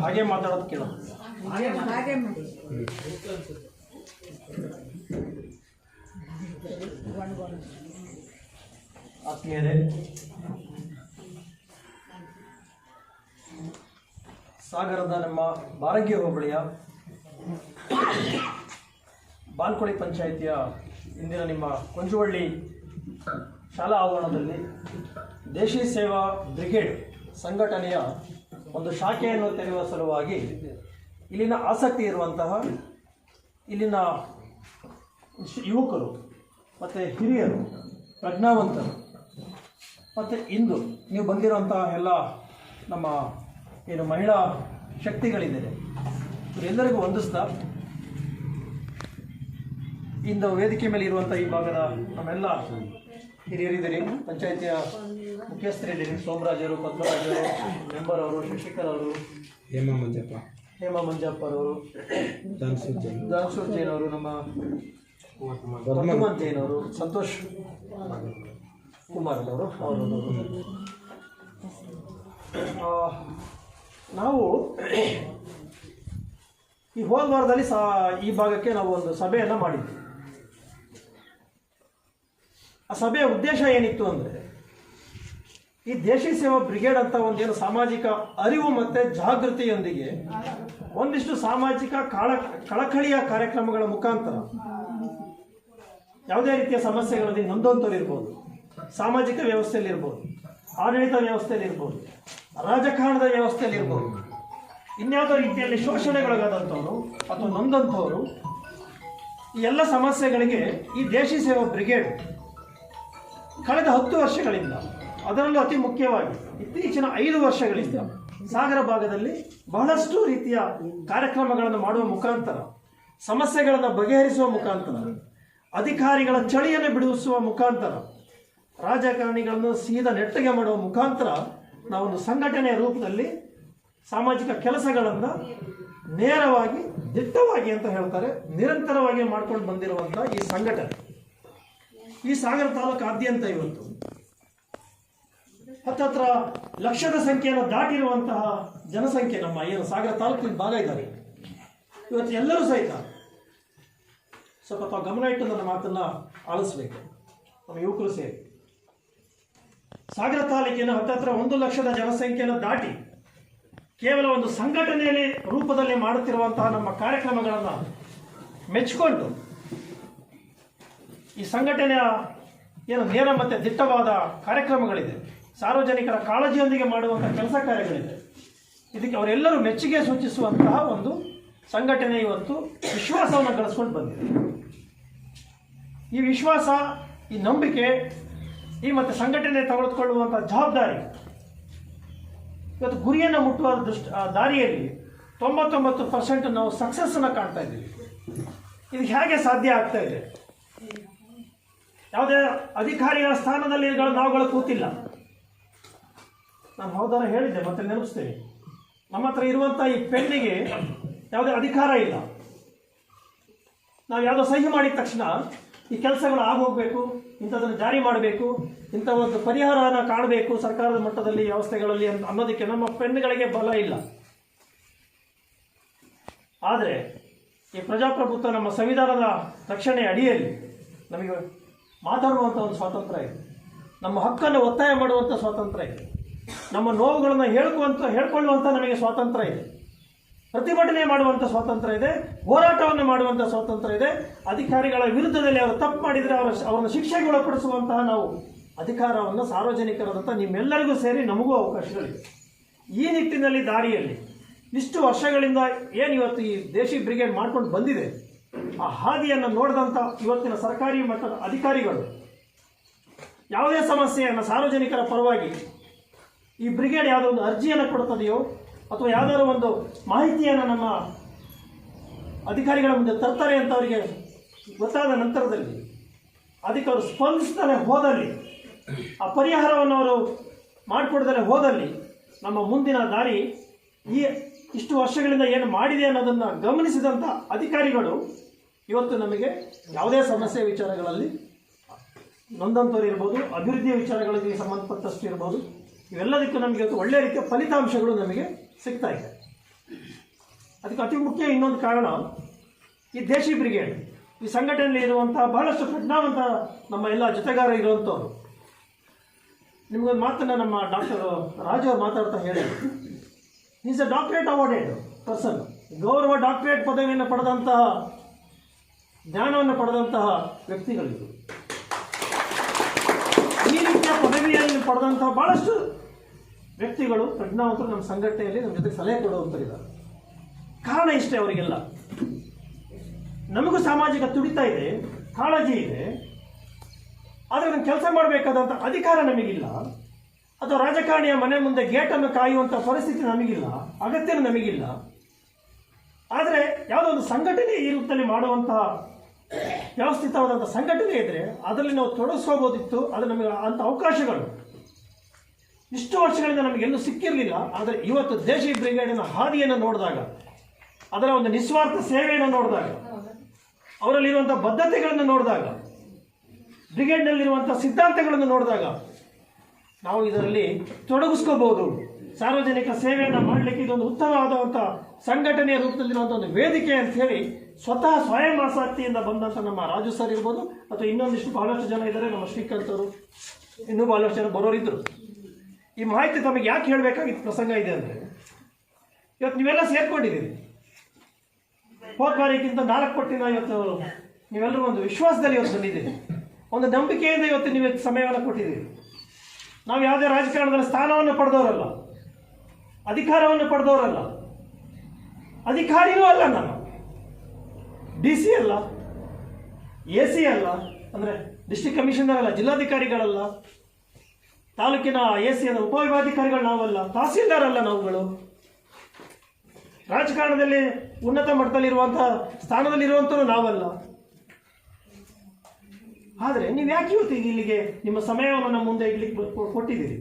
ಹಾಗೆ ಮಾತಾಡೋದು ಕೇಳೋ ಹಾಗೆ ಮಾಡಿ. ಆತ್ಮೀಯರೇ ಸಾಗರದ ನಮ್ಮ ಬಾರಗಿ ಹೋಬಳಿಯ ಬಾಲ್ಕೊಳಿ ಪಂಚಾಯಿತಿಯ ಇಂದಿನ ನಿಮ್ಮ ಕೊಂಜುವಳ್ಳಿ ಶಾಲಾ ಆವರಣದಲ್ಲಿ ದೇಶಿ ಸೇವಾ ಬ್ರಿಗೇಡ್ ಸಂಘಟನೆಯ ಒಂದು ಶಾಖೆಯನ್ನು ತೆರೆಯುವ ಸಲುವಾಗಿ ಇಲ್ಲಿನ ಆಸಕ್ತಿ ಇರುವಂತಹ ಇಲ್ಲಿನ ಯುವಕರು ಮತ್ತು ಹಿರಿಯರು, ಪ್ರಜ್ಞಾವಂತರು ಮತ್ತು ಇಂದು ನೀವು ಬಂದಿರುವಂತಹ ಎಲ್ಲ ನಮ್ಮ ಏನು ಮಹಿಳಾ ಶಕ್ತಿಗಳಿದ್ದಾರೆ. ಇವರೆಲ್ಲರಿಗೂ ಹೊಂದಿಸ್ತಾ ಇಂದು ವೇದಿಕೆ ಮೇಲೆ ಇರುವಂಥ ಈ ಭಾಗದ ನಮ್ಮೆಲ್ಲ ಹಿರಿಯರಿದ್ದೀರಿ. ಪಂಚಾಯಿತಿಯ ಮುಖ್ಯಸ್ಥರಿದ್ದೀರಿ. ಸೋಮರಾಜರು ಪದ್ಮರಾಜರು ಮೆಂಬರ್ ಅವರು ಶಶಿಕರ್ ಅವರು ಹೇಮ ಮಂಜಪ್ಪ. ಹೇಮಾ ಮಂಜಪ್ಪರವರು ಅವರು ಜೈನ್ ದಾನ್ಸೂರ್ ಜೈನ್ ಅವರು ನಮ್ಮ ಜೈನ್ ಅವರು ಸಂತೋಷ್ ಕುಮಾರ್ ಅವರು ಅವರು ನಾವು ಈ ಹೋದ ವಾರದಲ್ಲಿ ಸಾ ಈ ಭಾಗಕ್ಕೆ ನಾವು ಒಂದು ಸಭೆಯನ್ನು ಮಾಡಿದ್ವಿ. ಆ ಸಭೆಯ ಉದ್ದೇಶ ಏನಿತ್ತು ಅಂದರೆ, ಈ ದೇಶಿ ಸೇವಾ ಬ್ರಿಗೇಡ್ ಅಂತ ಒಂದೇನು ಸಾಮಾಜಿಕ ಅರಿವು ಮತ್ತು ಜಾಗೃತಿಯೊಂದಿಗೆ ಒಂದಿಷ್ಟು ಸಾಮಾಜಿಕ ಕಾಳ, ಕಳಕಳಿಯ ಕಾರ್ಯಕ್ರಮಗಳ ಮುಖಾಂತರ ಯಾವುದೇ ರೀತಿಯ ಸಮಸ್ಯೆಗಳಲ್ಲಿ ನೊಂದಂಥವ್ರು ಇರ್ಬೋದು, ಸಾಮಾಜಿಕ ವ್ಯವಸ್ಥೆಯಲ್ಲಿ ಇರ್ಬೋದು, ಆಡಳಿತ ವ್ಯವಸ್ಥೆಯಲ್ಲಿ ಇರ್ಬೋದು, ರಾಜಕಾರಣದ ವ್ಯವಸ್ಥೆಯಲ್ಲಿ ಇರ್ಬೋದು, ಇನ್ಯಾವುದೋ ರೀತಿಯಲ್ಲಿ ಶೋಷಣೆಗೊಳಗಾದಂಥವ್ರು ಅಥವಾ ನೊಂದಂಥವರು, ಈ ಎಲ್ಲ ಸಮಸ್ಯೆಗಳಿಗೆ ಈ ದೇಶಿ ಸೇವಾ ಬ್ರಿಗೇಡ್ ಕಳೆದ ಹತ್ತು ವರ್ಷಗಳಿಂದ ಅದರಲ್ಲೂ ಅತಿ ಮುಖ್ಯವಾಗಿ ಇತ್ತೀಚಿನ ಐದು ವರ್ಷಗಳಿಂದ ಸಾಗರ ಭಾಗದಲ್ಲಿ ಬಹಳಷ್ಟು ರೀತಿಯ ಕಾರ್ಯಕ್ರಮಗಳನ್ನು ಮಾಡುವ ಮುಖಾಂತರ, ಸಮಸ್ಯೆಗಳನ್ನು ಬಗೆಹರಿಸುವ ಮುಖಾಂತರ, ಅಧಿಕಾರಿಗಳ ಚಳಿಯನ್ನು ಬಿಡಿಸುವ ಮುಖಾಂತರ, ರಾಜಕಾರಣಿಗಳನ್ನು ಸೀದಾ ನೆಟ್ಟಗೆ ಮಾಡುವ ಮುಖಾಂತರ ನಾವೊಂದು ಸಂಘಟನೆಯ ರೂಪದಲ್ಲಿ ಸಾಮಾಜಿಕ ಕೆಲಸಗಳನ್ನು ನೇರವಾಗಿ ದಿಟ್ಟವಾಗಿ ಅಂತ ಹೇಳ್ತಾರೆ, ನಿರಂತರವಾಗಿ ಮಾಡ್ಕೊಂಡು ಬಂದಿರುವಂಥ ಈ ಸಂಘಟನೆ. ಈ ಸಾಗರ ತಾಲೂಕಾದ್ಯಂತ ಇವತ್ತು. ಹತ್ತತ್ರ ಲಕ್ಷದ ಸಂಖ್ಯೆಯನ್ನು ದಾಟಿರುವಂತಹ ಜನಸಂಖ್ಯೆ ನಮ್ಮ ಏನು ಸಾಗರ ತಾಲೂಕಿನ ಭಾಗ ಇದ್ದಾರೆ. ಇವತ್ತು ಎಲ್ಲರೂ ಸಹಿತ ಸ್ವಲ್ಪ ಗಮನ ಇಟ್ಟು ನನ್ನ ಮಾತನ್ನ ಆಲಿಸ್ಬೇಕು. ನಮ್ಮ ಯುವಕರು ಸೇರಿ. ಸಾಗರ ತಾಲೂಕಿನ ಹತ್ತತ್ರ ಒಂದು ಲಕ್ಷದ ಜನಸಂಖ್ಯೆಯನ್ನು ದಾಟಿ ಕೇವಲ ಒಂದು ಸಂಘಟನೆಯಲ್ಲಿ ರೂಪದಲ್ಲಿ ಮಾಡುತ್ತಿರುವಂತಹ ನಮ್ಮ ಕಾರ್ಯಕ್ರಮಗಳನ್ನು ಮೆಚ್ಚಿಕೊಂಡು ಈ ಸಂಘಟನೆಯ ಏನು ನೇರ ಮತ್ತು ದಿಟ್ಟವಾದ ಕಾರ್ಯಕ್ರಮಗಳಿದೆ. ಸಾರ್ವಜನಿಕರ ಕಾಳಜಿಯೊಂದಿಗೆ ಮಾಡುವಂಥ ಕೆಲಸ ಕಾರ್ಯಗಳಿದೆ. ಇದಕ್ಕೆ ಅವರೆಲ್ಲರೂ ಮೆಚ್ಚುಗೆ ಸೂಚಿಸುವಂತಹ ಒಂದು ಸಂಘಟನೆ ಇವತ್ತು ವಿಶ್ವಾಸವನ್ನು ಗಳಿಸ್ಕೊಂಡು ಬಂದಿದೆ. ಈ ವಿಶ್ವಾಸ, ಈ ನಂಬಿಕೆ, ಈ ಮತ್ತು ಸಂಘಟನೆ ತೆಗೆದುಕೊಳ್ಳುವಂಥ ಜವಾಬ್ದಾರಿ ಇವತ್ತು ಗುರಿಯನ್ನು ಮುಟ್ಟುವ ದೃಷ್ಟಿ ದಾರಿಯಲ್ಲಿ ತೊಂಬತ್ತೊಂಬತ್ತು ಪರ್ಸೆಂಟ್ ನಾವು ಸಕ್ಸಸ್ಸನ್ನು ಕಾಣ್ತಾ ಇದ್ದೀವಿ. ಇದು ಹೇಗೆ ಸಾಧ್ಯ ಆಗ್ತಾ ಇದೆ? ಯಾವುದೇ ಅಧಿಕಾರಿಗಳ ಸ್ಥಾನದಲ್ಲಿ ನಾವುಗಳು ಕೂತಿಲ್ಲ. ನಾನು ಹೌದಾರ ಹೇಳಿದ್ದೆ, ಮತ್ತೆ ನೆನಪಿಸ್ತೇನೆ. ನಮ್ಮ ಹತ್ರ ಇರುವಂಥ ಈ ಪೆನ್ನಿಗೆ ಯಾವುದೇ ಅಧಿಕಾರ ಇಲ್ಲ. ನಾವು ಯಾವುದೋ ಸಹಿ ಮಾಡಿದ ತಕ್ಷಣ ಈ ಕೆಲಸಗಳು ಆಗೋಗ್ಬೇಕು ಇಂಥದನ್ನು ಜಾರಿ ಮಾಡಬೇಕು, ಇಂಥ ಒಂದು ಪರಿಹಾರನ ಕಾಣಬೇಕು ಸರ್ಕಾರದ ಮಟ್ಟದಲ್ಲಿ, ವ್ಯವಸ್ಥೆಗಳಲ್ಲಿ ಅಂತ ಅನ್ನೋದಕ್ಕೆ ನಮ್ಮ ಪೆನ್ಗಳಿಗೆ ಬಲ ಇಲ್ಲ. ಆದರೆ ಈ ಪ್ರಜಾಪ್ರಭುತ್ವ ನಮ್ಮ ಸಂವಿಧಾನದ ರಕ್ಷಣೆ ಅಡಿಯಲ್ಲಿ ನಮಗೆ ಮಾತಾಡುವಂಥ ಒಂದು ಸ್ವಾತಂತ್ರ್ಯ ಇದೆ. ನಮ್ಮ ಹಕ್ಕನ್ನು ಒತ್ತಾಯ ಮಾಡುವಂಥ ಸ್ವಾತಂತ್ರ್ಯ ಇದೆ. ನಮ್ಮ ನೋವುಗಳನ್ನು ಹೇಳ್ಕುವಂಥ ಹೇಳ್ಕೊಳ್ಳುವಂಥ ನಮಗೆ ಸ್ವಾತಂತ್ರ್ಯ ಇದೆ. ಪ್ರತಿಭಟನೆ ಮಾಡುವಂಥ ಸ್ವಾತಂತ್ರ್ಯ ಇದೆ. ಹೋರಾಟವನ್ನು ಮಾಡುವಂಥ ಸ್ವಾತಂತ್ರ್ಯ ಇದೆ. ಅಧಿಕಾರಿಗಳ ವಿರುದ್ಧದಲ್ಲಿ ಅವರು ತಪ್ಪು ಮಾಡಿದರೆ ಅವರ ಅವರನ್ನು ಶಿಕ್ಷೆಗೆ ಒಳಪಡಿಸುವಂತಹ ನಾವು ಅಧಿಕಾರವನ್ನು ಸಾರ್ವಜನಿಕರಾದಂಥ ನಿಮ್ಮೆಲ್ಲರಿಗೂ ಸೇರಿ ನಮಗೂ ಅವಕಾಶಗಳಿವೆ. ಈ ನಿಟ್ಟಿನಲ್ಲಿ ದಾರಿಯಲ್ಲಿ ಇಷ್ಟು ವರ್ಷಗಳಿಂದ ಏನು ಇವತ್ತು ಈ ದೇಶಿ ಬ್ರಿಗೇಡ್ ಮಾಡ್ಕೊಂಡು ಬಂದಿದೆ? ಆ ಹಾದಿಯನ್ನು ನೋಡಿದಂಥ ಇವತ್ತಿನ ಸರ್ಕಾರಿ ಮಟ್ಟದ ಅಧಿಕಾರಿಗಳು, ಯಾವುದೇ ಸಮಸ್ಯೆಯನ್ನು ಸಾರ್ವಜನಿಕರ ಪರವಾಗಿ ಈ ಬ್ರಿಗೇಡ್ ಯಾವುದೋ ಒಂದು ಅರ್ಜಿಯನ್ನು ಕೊಡುತ್ತದೆಯೋ ಅಥವಾ ಯಾವುದಾದ್ರು ಒಂದು ಮಾಹಿತಿಯನ್ನು ನಮ್ಮ ಅಧಿಕಾರಿಗಳ ಮುಂದೆ ತರ್ತಾರೆ ಅಂತ ಅವರಿಗೆ ಗೊತ್ತಾದ ನಂತರದಲ್ಲಿ, ಅದಕ್ಕೆ ಅವರು ಸ್ಪಂದಿಸ್ತಾನೆ ಹೋದಲ್ಲಿ, ಆ ಪರಿಹಾರವನ್ನು ಅವರು ಮಾಡಿಕೊಡ್ದಲೇ ಹೋದಲ್ಲಿ ನಮ್ಮ ಮುಂದಿನ ದಾರಿ ಈ ಇಷ್ಟು ವರ್ಷಗಳಿಂದ ಏನು ಮಾಡಿದೆ ಅನ್ನೋದನ್ನು ಗಮನಿಸಿದಂಥ ಅಧಿಕಾರಿಗಳು ಇವತ್ತು ನಮಗೆ ಯಾವುದೇ ಸಮಸ್ಯೆ ವಿಚಾರಗಳಲ್ಲಿ ನೊಂದಂಥವ್ರು ಇರ್ಬೋದು, ಅಭಿವೃದ್ಧಿಯ ವಿಚಾರಗಳಿಗೆ ಸಂಬಂಧಪಟ್ಟಷ್ಟು ಇರ್ಬೋದು, ಇವೆಲ್ಲದಕ್ಕೂ ನಮಗೆ ಇವತ್ತು ಒಳ್ಳೆಯ ರೀತಿಯ ಫಲಿತಾಂಶಗಳು ನಮಗೆ ಸಿಗ್ತಾ ಇದೆ. ಅದಕ್ಕೆ ಅತಿ ಮುಖ್ಯ ಇನ್ನೊಂದು ಕಾರಣ, ಈ ದೇಶಿ ಬ್ರಿಗೇಡ್, ಈ ಸಂಘಟನೆಯಲ್ಲಿ ಇರುವಂಥ ಬಹಳಷ್ಟು ಪ್ರಜ್ಞಾವಂತ ನಮ್ಮ ಎಲ್ಲ ಜೊತೆಗಾರ ಇರುವಂಥವ್ರು. ನಿಮಗೊಂದು ಮಾತನ್ನು ನಮ್ಮ ಡಾಕ್ಟರ್ ರಾಜು ಅವರು ಮಾತಾಡ್ತಾ ಹೇಳಿದರು. Is a doctorate awarded person ಗೌರವ ಡಾಕ್ಟರೇಟ್ ಪದವಿಯನ್ನು ಪಡೆದಂತಹ ಜ್ಞಾನವನ್ನು ಪಡೆದಂತಹ ವ್ಯಕ್ತಿಗಳಿದು ಈ ರೀತಿಯ ಪದವಿಯನ್ನು ಪಡೆದಂತಹ ಬಹಳಷ್ಟು ವ್ಯಕ್ತಿಗಳು, ಪ್ರಜ್ಞಾವಂತರು ನಮ್ಮ ಸಂಘಟನೆಯಲ್ಲಿ ನಮ್ಮ ಜೊತೆ ಸಲಹೆ ಕೊಡುವಂಥರಿದ್ದಾರೆ ಕಾರಣ ಇಷ್ಟೇ ಅವರಿಗೆಲ್ಲ. ನಮಗೂ ಸಾಮಾಜಿಕ ತುಡಿತ ಇದೆ, ಕಾಳಜಿ ಇದೆ. ಆದರೆ ನಾನು ಕೆಲಸ ಮಾಡಬೇಕಾದಂಥ ಅಧಿಕಾರ ನಮಗಿಲ್ಲ. ಅಥವಾ ರಾಜಕಾರಣಿಯ ಮನೆ ಮುಂದೆ ಗೇಟನ್ನು ಕಾಯುವಂಥ ಪರಿಸ್ಥಿತಿ ನಮಗಿಲ್ಲ ಅಗತ್ಯ ನಮಗಿಲ್ಲ. ಆದರೆ ಯಾವುದೋ ಒಂದು ಸಂಘಟನೆ ಈ ರೂಪದಲ್ಲಿ ಮಾಡುವಂತಹ ವ್ಯವಸ್ಥಿತವಾದಂಥ ಸಂಘಟನೆ ಇದ್ದರೆ ಅದರಲ್ಲಿ ನಾವು ತೊಡಗಿಸ್ಕೋಬೋದಿತ್ತು ಅದು ನಮಗೆ ಅಂಥ ಅವಕಾಶಗಳು. ಇಷ್ಟು ವರ್ಷಗಳಿಂದ ನಮಗೆಲ್ಲೂ ಸಿಕ್ಕಿರಲಿಲ್ಲ, ಆದರೆ ಇವತ್ತು ದೇಶಿ ಬ್ರಿಗೇಡಿನ ಹಾದಿಯನ್ನು ನೋಡಿದಾಗ, ಅದರ ಒಂದು ನಿಸ್ವಾರ್ಥ ಸೇವೆಯನ್ನು ನೋಡಿದಾಗ ಅವರಲ್ಲಿರುವಂಥ ಬದ್ಧತೆಗಳನ್ನು ನೋಡಿದಾಗ ಬ್ರಿಗೇಡ್ನಲ್ಲಿರುವಂಥ ಸಿದ್ಧಾಂತಗಳನ್ನು ನೋಡಿದಾಗ ನಾವು ಇದರಲ್ಲಿ ತೊಡಗಿಸ್ಕೋಬಹುದು ಸಾರ್ವಜನಿಕ ಸೇವೆಯನ್ನು ಮಾಡಲಿಕ್ಕೆ ಇದೊಂದು ಉತ್ತಮವಾದಂಥ ಸಂಘಟನೆಯ ರೂಪದಲ್ಲಿರುವಂಥ ಒಂದು ವೇದಿಕೆ ಅಂತ ಹೇಳಿ ಸ್ವತಃ ಸ್ವಯಂ ಆಸಕ್ತಿಯಿಂದ ಬಂದಂಥ ನಮ್ಮ ರಾಜು ಸರ್ ಇರ್ಬೋದು, ಅಥವಾ ಇನ್ನೊಂದಿಷ್ಟು ಬಹಳಷ್ಟು ಜನ ಇದ್ದಾರೆ, ನಮ್ಮ ಶ್ರೀಕಾಂತ್ ಇನ್ನೂ ಬಹಳಷ್ಟು ಜನ ಬರೋರಿದ್ದರು ಈ ಮಾಹಿತಿ ತಮಗೆ ಯಾಕೆ ಹೇಳಬೇಕಾಗಿತ್ತು ಪ್ರಸಂಗ ಇದೆ ಅಂದರೆ, ಇವತ್ತು ನೀವೆಲ್ಲ ಸೇರ್ಕೊಂಡಿದ್ದೀರಿ. ಹೋದ ಬಾರಿಗಿಂತ ನಾಲ್ಕು ಪಟ್ಟಿನ ಇವತ್ತು ನೀವೆಲ್ಲರೂ ಒಂದು ವಿಶ್ವಾಸದಲ್ಲಿ ಇವತ್ತು ಬಂದಿದ್ದೀರಿ. ಒಂದು ನಂಬಿಕೆಯಿಂದ ಇವತ್ತು ನೀವು ಸಮಯವನ್ನು ಕೊಟ್ಟಿದ್ದೀರಿ. ನಾವು ಯಾವುದೇ ರಾಜಕಾರಣದಲ್ಲಿ ಸ್ಥಾನವನ್ನು ಪಡೆದವರಲ್ಲ, ಅಧಿಕಾರವನ್ನು ಪಡೆದವರಲ್ಲ ಅಧಿಕಾರಿನೂ ಅಲ್ಲ ನಾನು. ಡಿ ಸಿ ಅಲ್ಲ ಎ ಸಿ ಅಲ್ಲ, ಅಂದರೆ ಡಿಸ್ಟಿಕ್ ಕಮಿಷನರ್ ಅಲ್ಲ, ಜಿಲ್ಲಾಧಿಕಾರಿಗಳಲ್ಲ, ತಾಲೂಕಿನ ಎ ಸಿ ಅಲ್ಲ, ಉಪವಿಭಾಧಿಕಾರಿಗಳು ನಾವಲ್ಲ ತಹಸೀಲ್ದಾರ್ ಅಲ್ಲ ನಾವುಗಳು. ರಾಜಕಾರಣದಲ್ಲಿ ಉನ್ನತ ಮಟ್ಟದಲ್ಲಿರುವಂತಹ ಸ್ಥಾನದಲ್ಲಿರುವಂಥವ್ರು ನಾವಲ್ಲ. ಆದರೆ ನೀವು ಯಾಕೆ ಇವತ್ತು ಇಲ್ಲಿಗೆ ನಿಮ್ಮ ಸಮಯವನ್ನು ನಮ್ಮ ಮುಂದೆ ಇಡ್ಲಿಕ್ಕೆ ಕೊಟ್ಟಿದ್ದೀರಿ?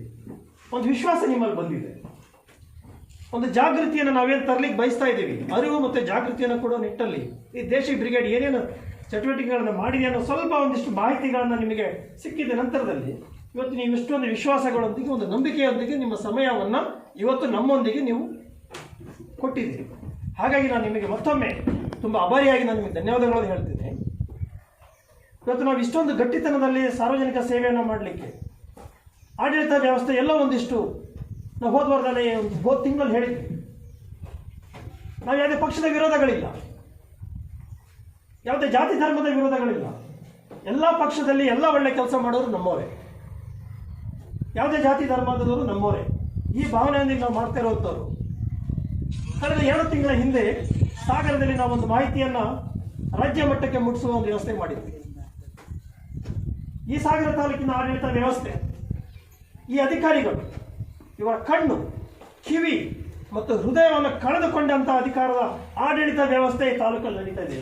ಒಂದು ವಿಶ್ವಾಸ ನಿಮ್ಮಲ್ಲಿ ಬಂದಿದೆ. ಒಂದು ಜಾಗೃತಿಯನ್ನು ನಾವೇನು ತರಲಿಕ್ಕೆ ಬಯಸ್ತಾ ಇದ್ದೀವಿ. ಅರಿವು ಮತ್ತು ಜಾಗೃತಿಯನ್ನು ಕೊಡೋ ನಿಟ್ಟಲ್ಲಿ ಈ ದೇಶಿ ಬ್ರಿಗೇಡ್ ಏನೇನು ಚಟುವಟಿಕೆಗಳನ್ನು ಮಾಡಿದೆ ಅನ್ನೋ ಸ್ವಲ್ಪ ಒಂದಿಷ್ಟು ಮಾಹಿತಿಗಳನ್ನು ನಿಮಗೆ ಸಿಕ್ಕಿದ ನಂತರದಲ್ಲಿ ಇವತ್ತು ನೀವು ಇಷ್ಟೊಂದು ವಿಶ್ವಾಸಗಳೊಂದಿಗೆ, ಒಂದು ನಂಬಿಕೆಯೊಂದಿಗೆ ನಿಮ್ಮ ಸಮಯವನ್ನು ಇವತ್ತು ನಮ್ಮೊಂದಿಗೆ ನೀವು ಕೊಟ್ಟಿದ್ದೀರಿ. ಹಾಗಾಗಿ ನಾನು ನಿಮಗೆ ಮತ್ತೊಮ್ಮೆ ತುಂಬ ಅಭಾರಿಯಾಗಿ ನಾನು ನಿಮಗೆ ಧನ್ಯವಾದಗಳನ್ನು ಹೇಳ್ತೀನಿ. ಇವತ್ತು ನಾವು ಇಷ್ಟೊಂದು ಗಟ್ಟಿತನದಲ್ಲಿ ಸಾರ್ವಜನಿಕ ಸೇವೆಯನ್ನು ಮಾಡಲಿಕ್ಕೆ ಆಡಳಿತ ವ್ಯವಸ್ಥೆ ಎಲ್ಲ ಒಂದಿಷ್ಟು ನಾವು ಹೋದ ವಾರದಲ್ಲಿ ಹೋದ ತಿಂಗಳಲ್ಲಿ ಹೇಳಿದ್ವಿ. ನಾವು ಯಾವುದೇ ಪಕ್ಷದ ವಿರೋಧಗಳಿಲ್ಲ. ಯಾವುದೇ ಜಾತಿ ಧರ್ಮದ ವಿರೋಧಗಳಿಲ್ಲ. ಎಲ್ಲ ಪಕ್ಷದಲ್ಲಿ ಎಲ್ಲ ಒಳ್ಳೆ ಕೆಲಸ ಮಾಡೋರು ನಮ್ಮವರೇ. ಯಾವುದೇ ಜಾತಿ ಧರ್ಮದವರು ನಮ್ಮವರೇ. ಈ ಭಾವನೆಯೊಂದಿಗೆ ನಾವು ಮಾಡ್ತಾ ಇರುವಂಥವ್ರು ಕಳೆದ ಎರಡು ತಿಂಗಳ ಹಿಂದೆ ಸಾಗರದಲ್ಲಿ ನಾವೊಂದು ಮಾಹಿತಿಯನ್ನು ರಾಜ್ಯ ಮಟ್ಟಕ್ಕೆ ಮುಟ್ಟಿಸುವ ಒಂದು ವ್ಯವಸ್ಥೆ ಮಾಡಿದ್ವಿ. ಈ ಸಾಗರ ತಾಲೂಕಿನ ಆಡಳಿತ ವ್ಯವಸ್ಥೆ, ಈ ಅಧಿಕಾರಿಗಳು ಇವರ ಕಣ್ಣು, ಕಿವಿ ಮತ್ತು ಹೃದಯವನ್ನು ಕಳೆದುಕೊಂಡಂತಹ ಅಧಿಕಾರದ ಆಡಳಿತ ವ್ಯವಸ್ಥೆ ಈ ತಾಲೂಕಲ್ಲಿ ನಡೀತಾ ಇದೆ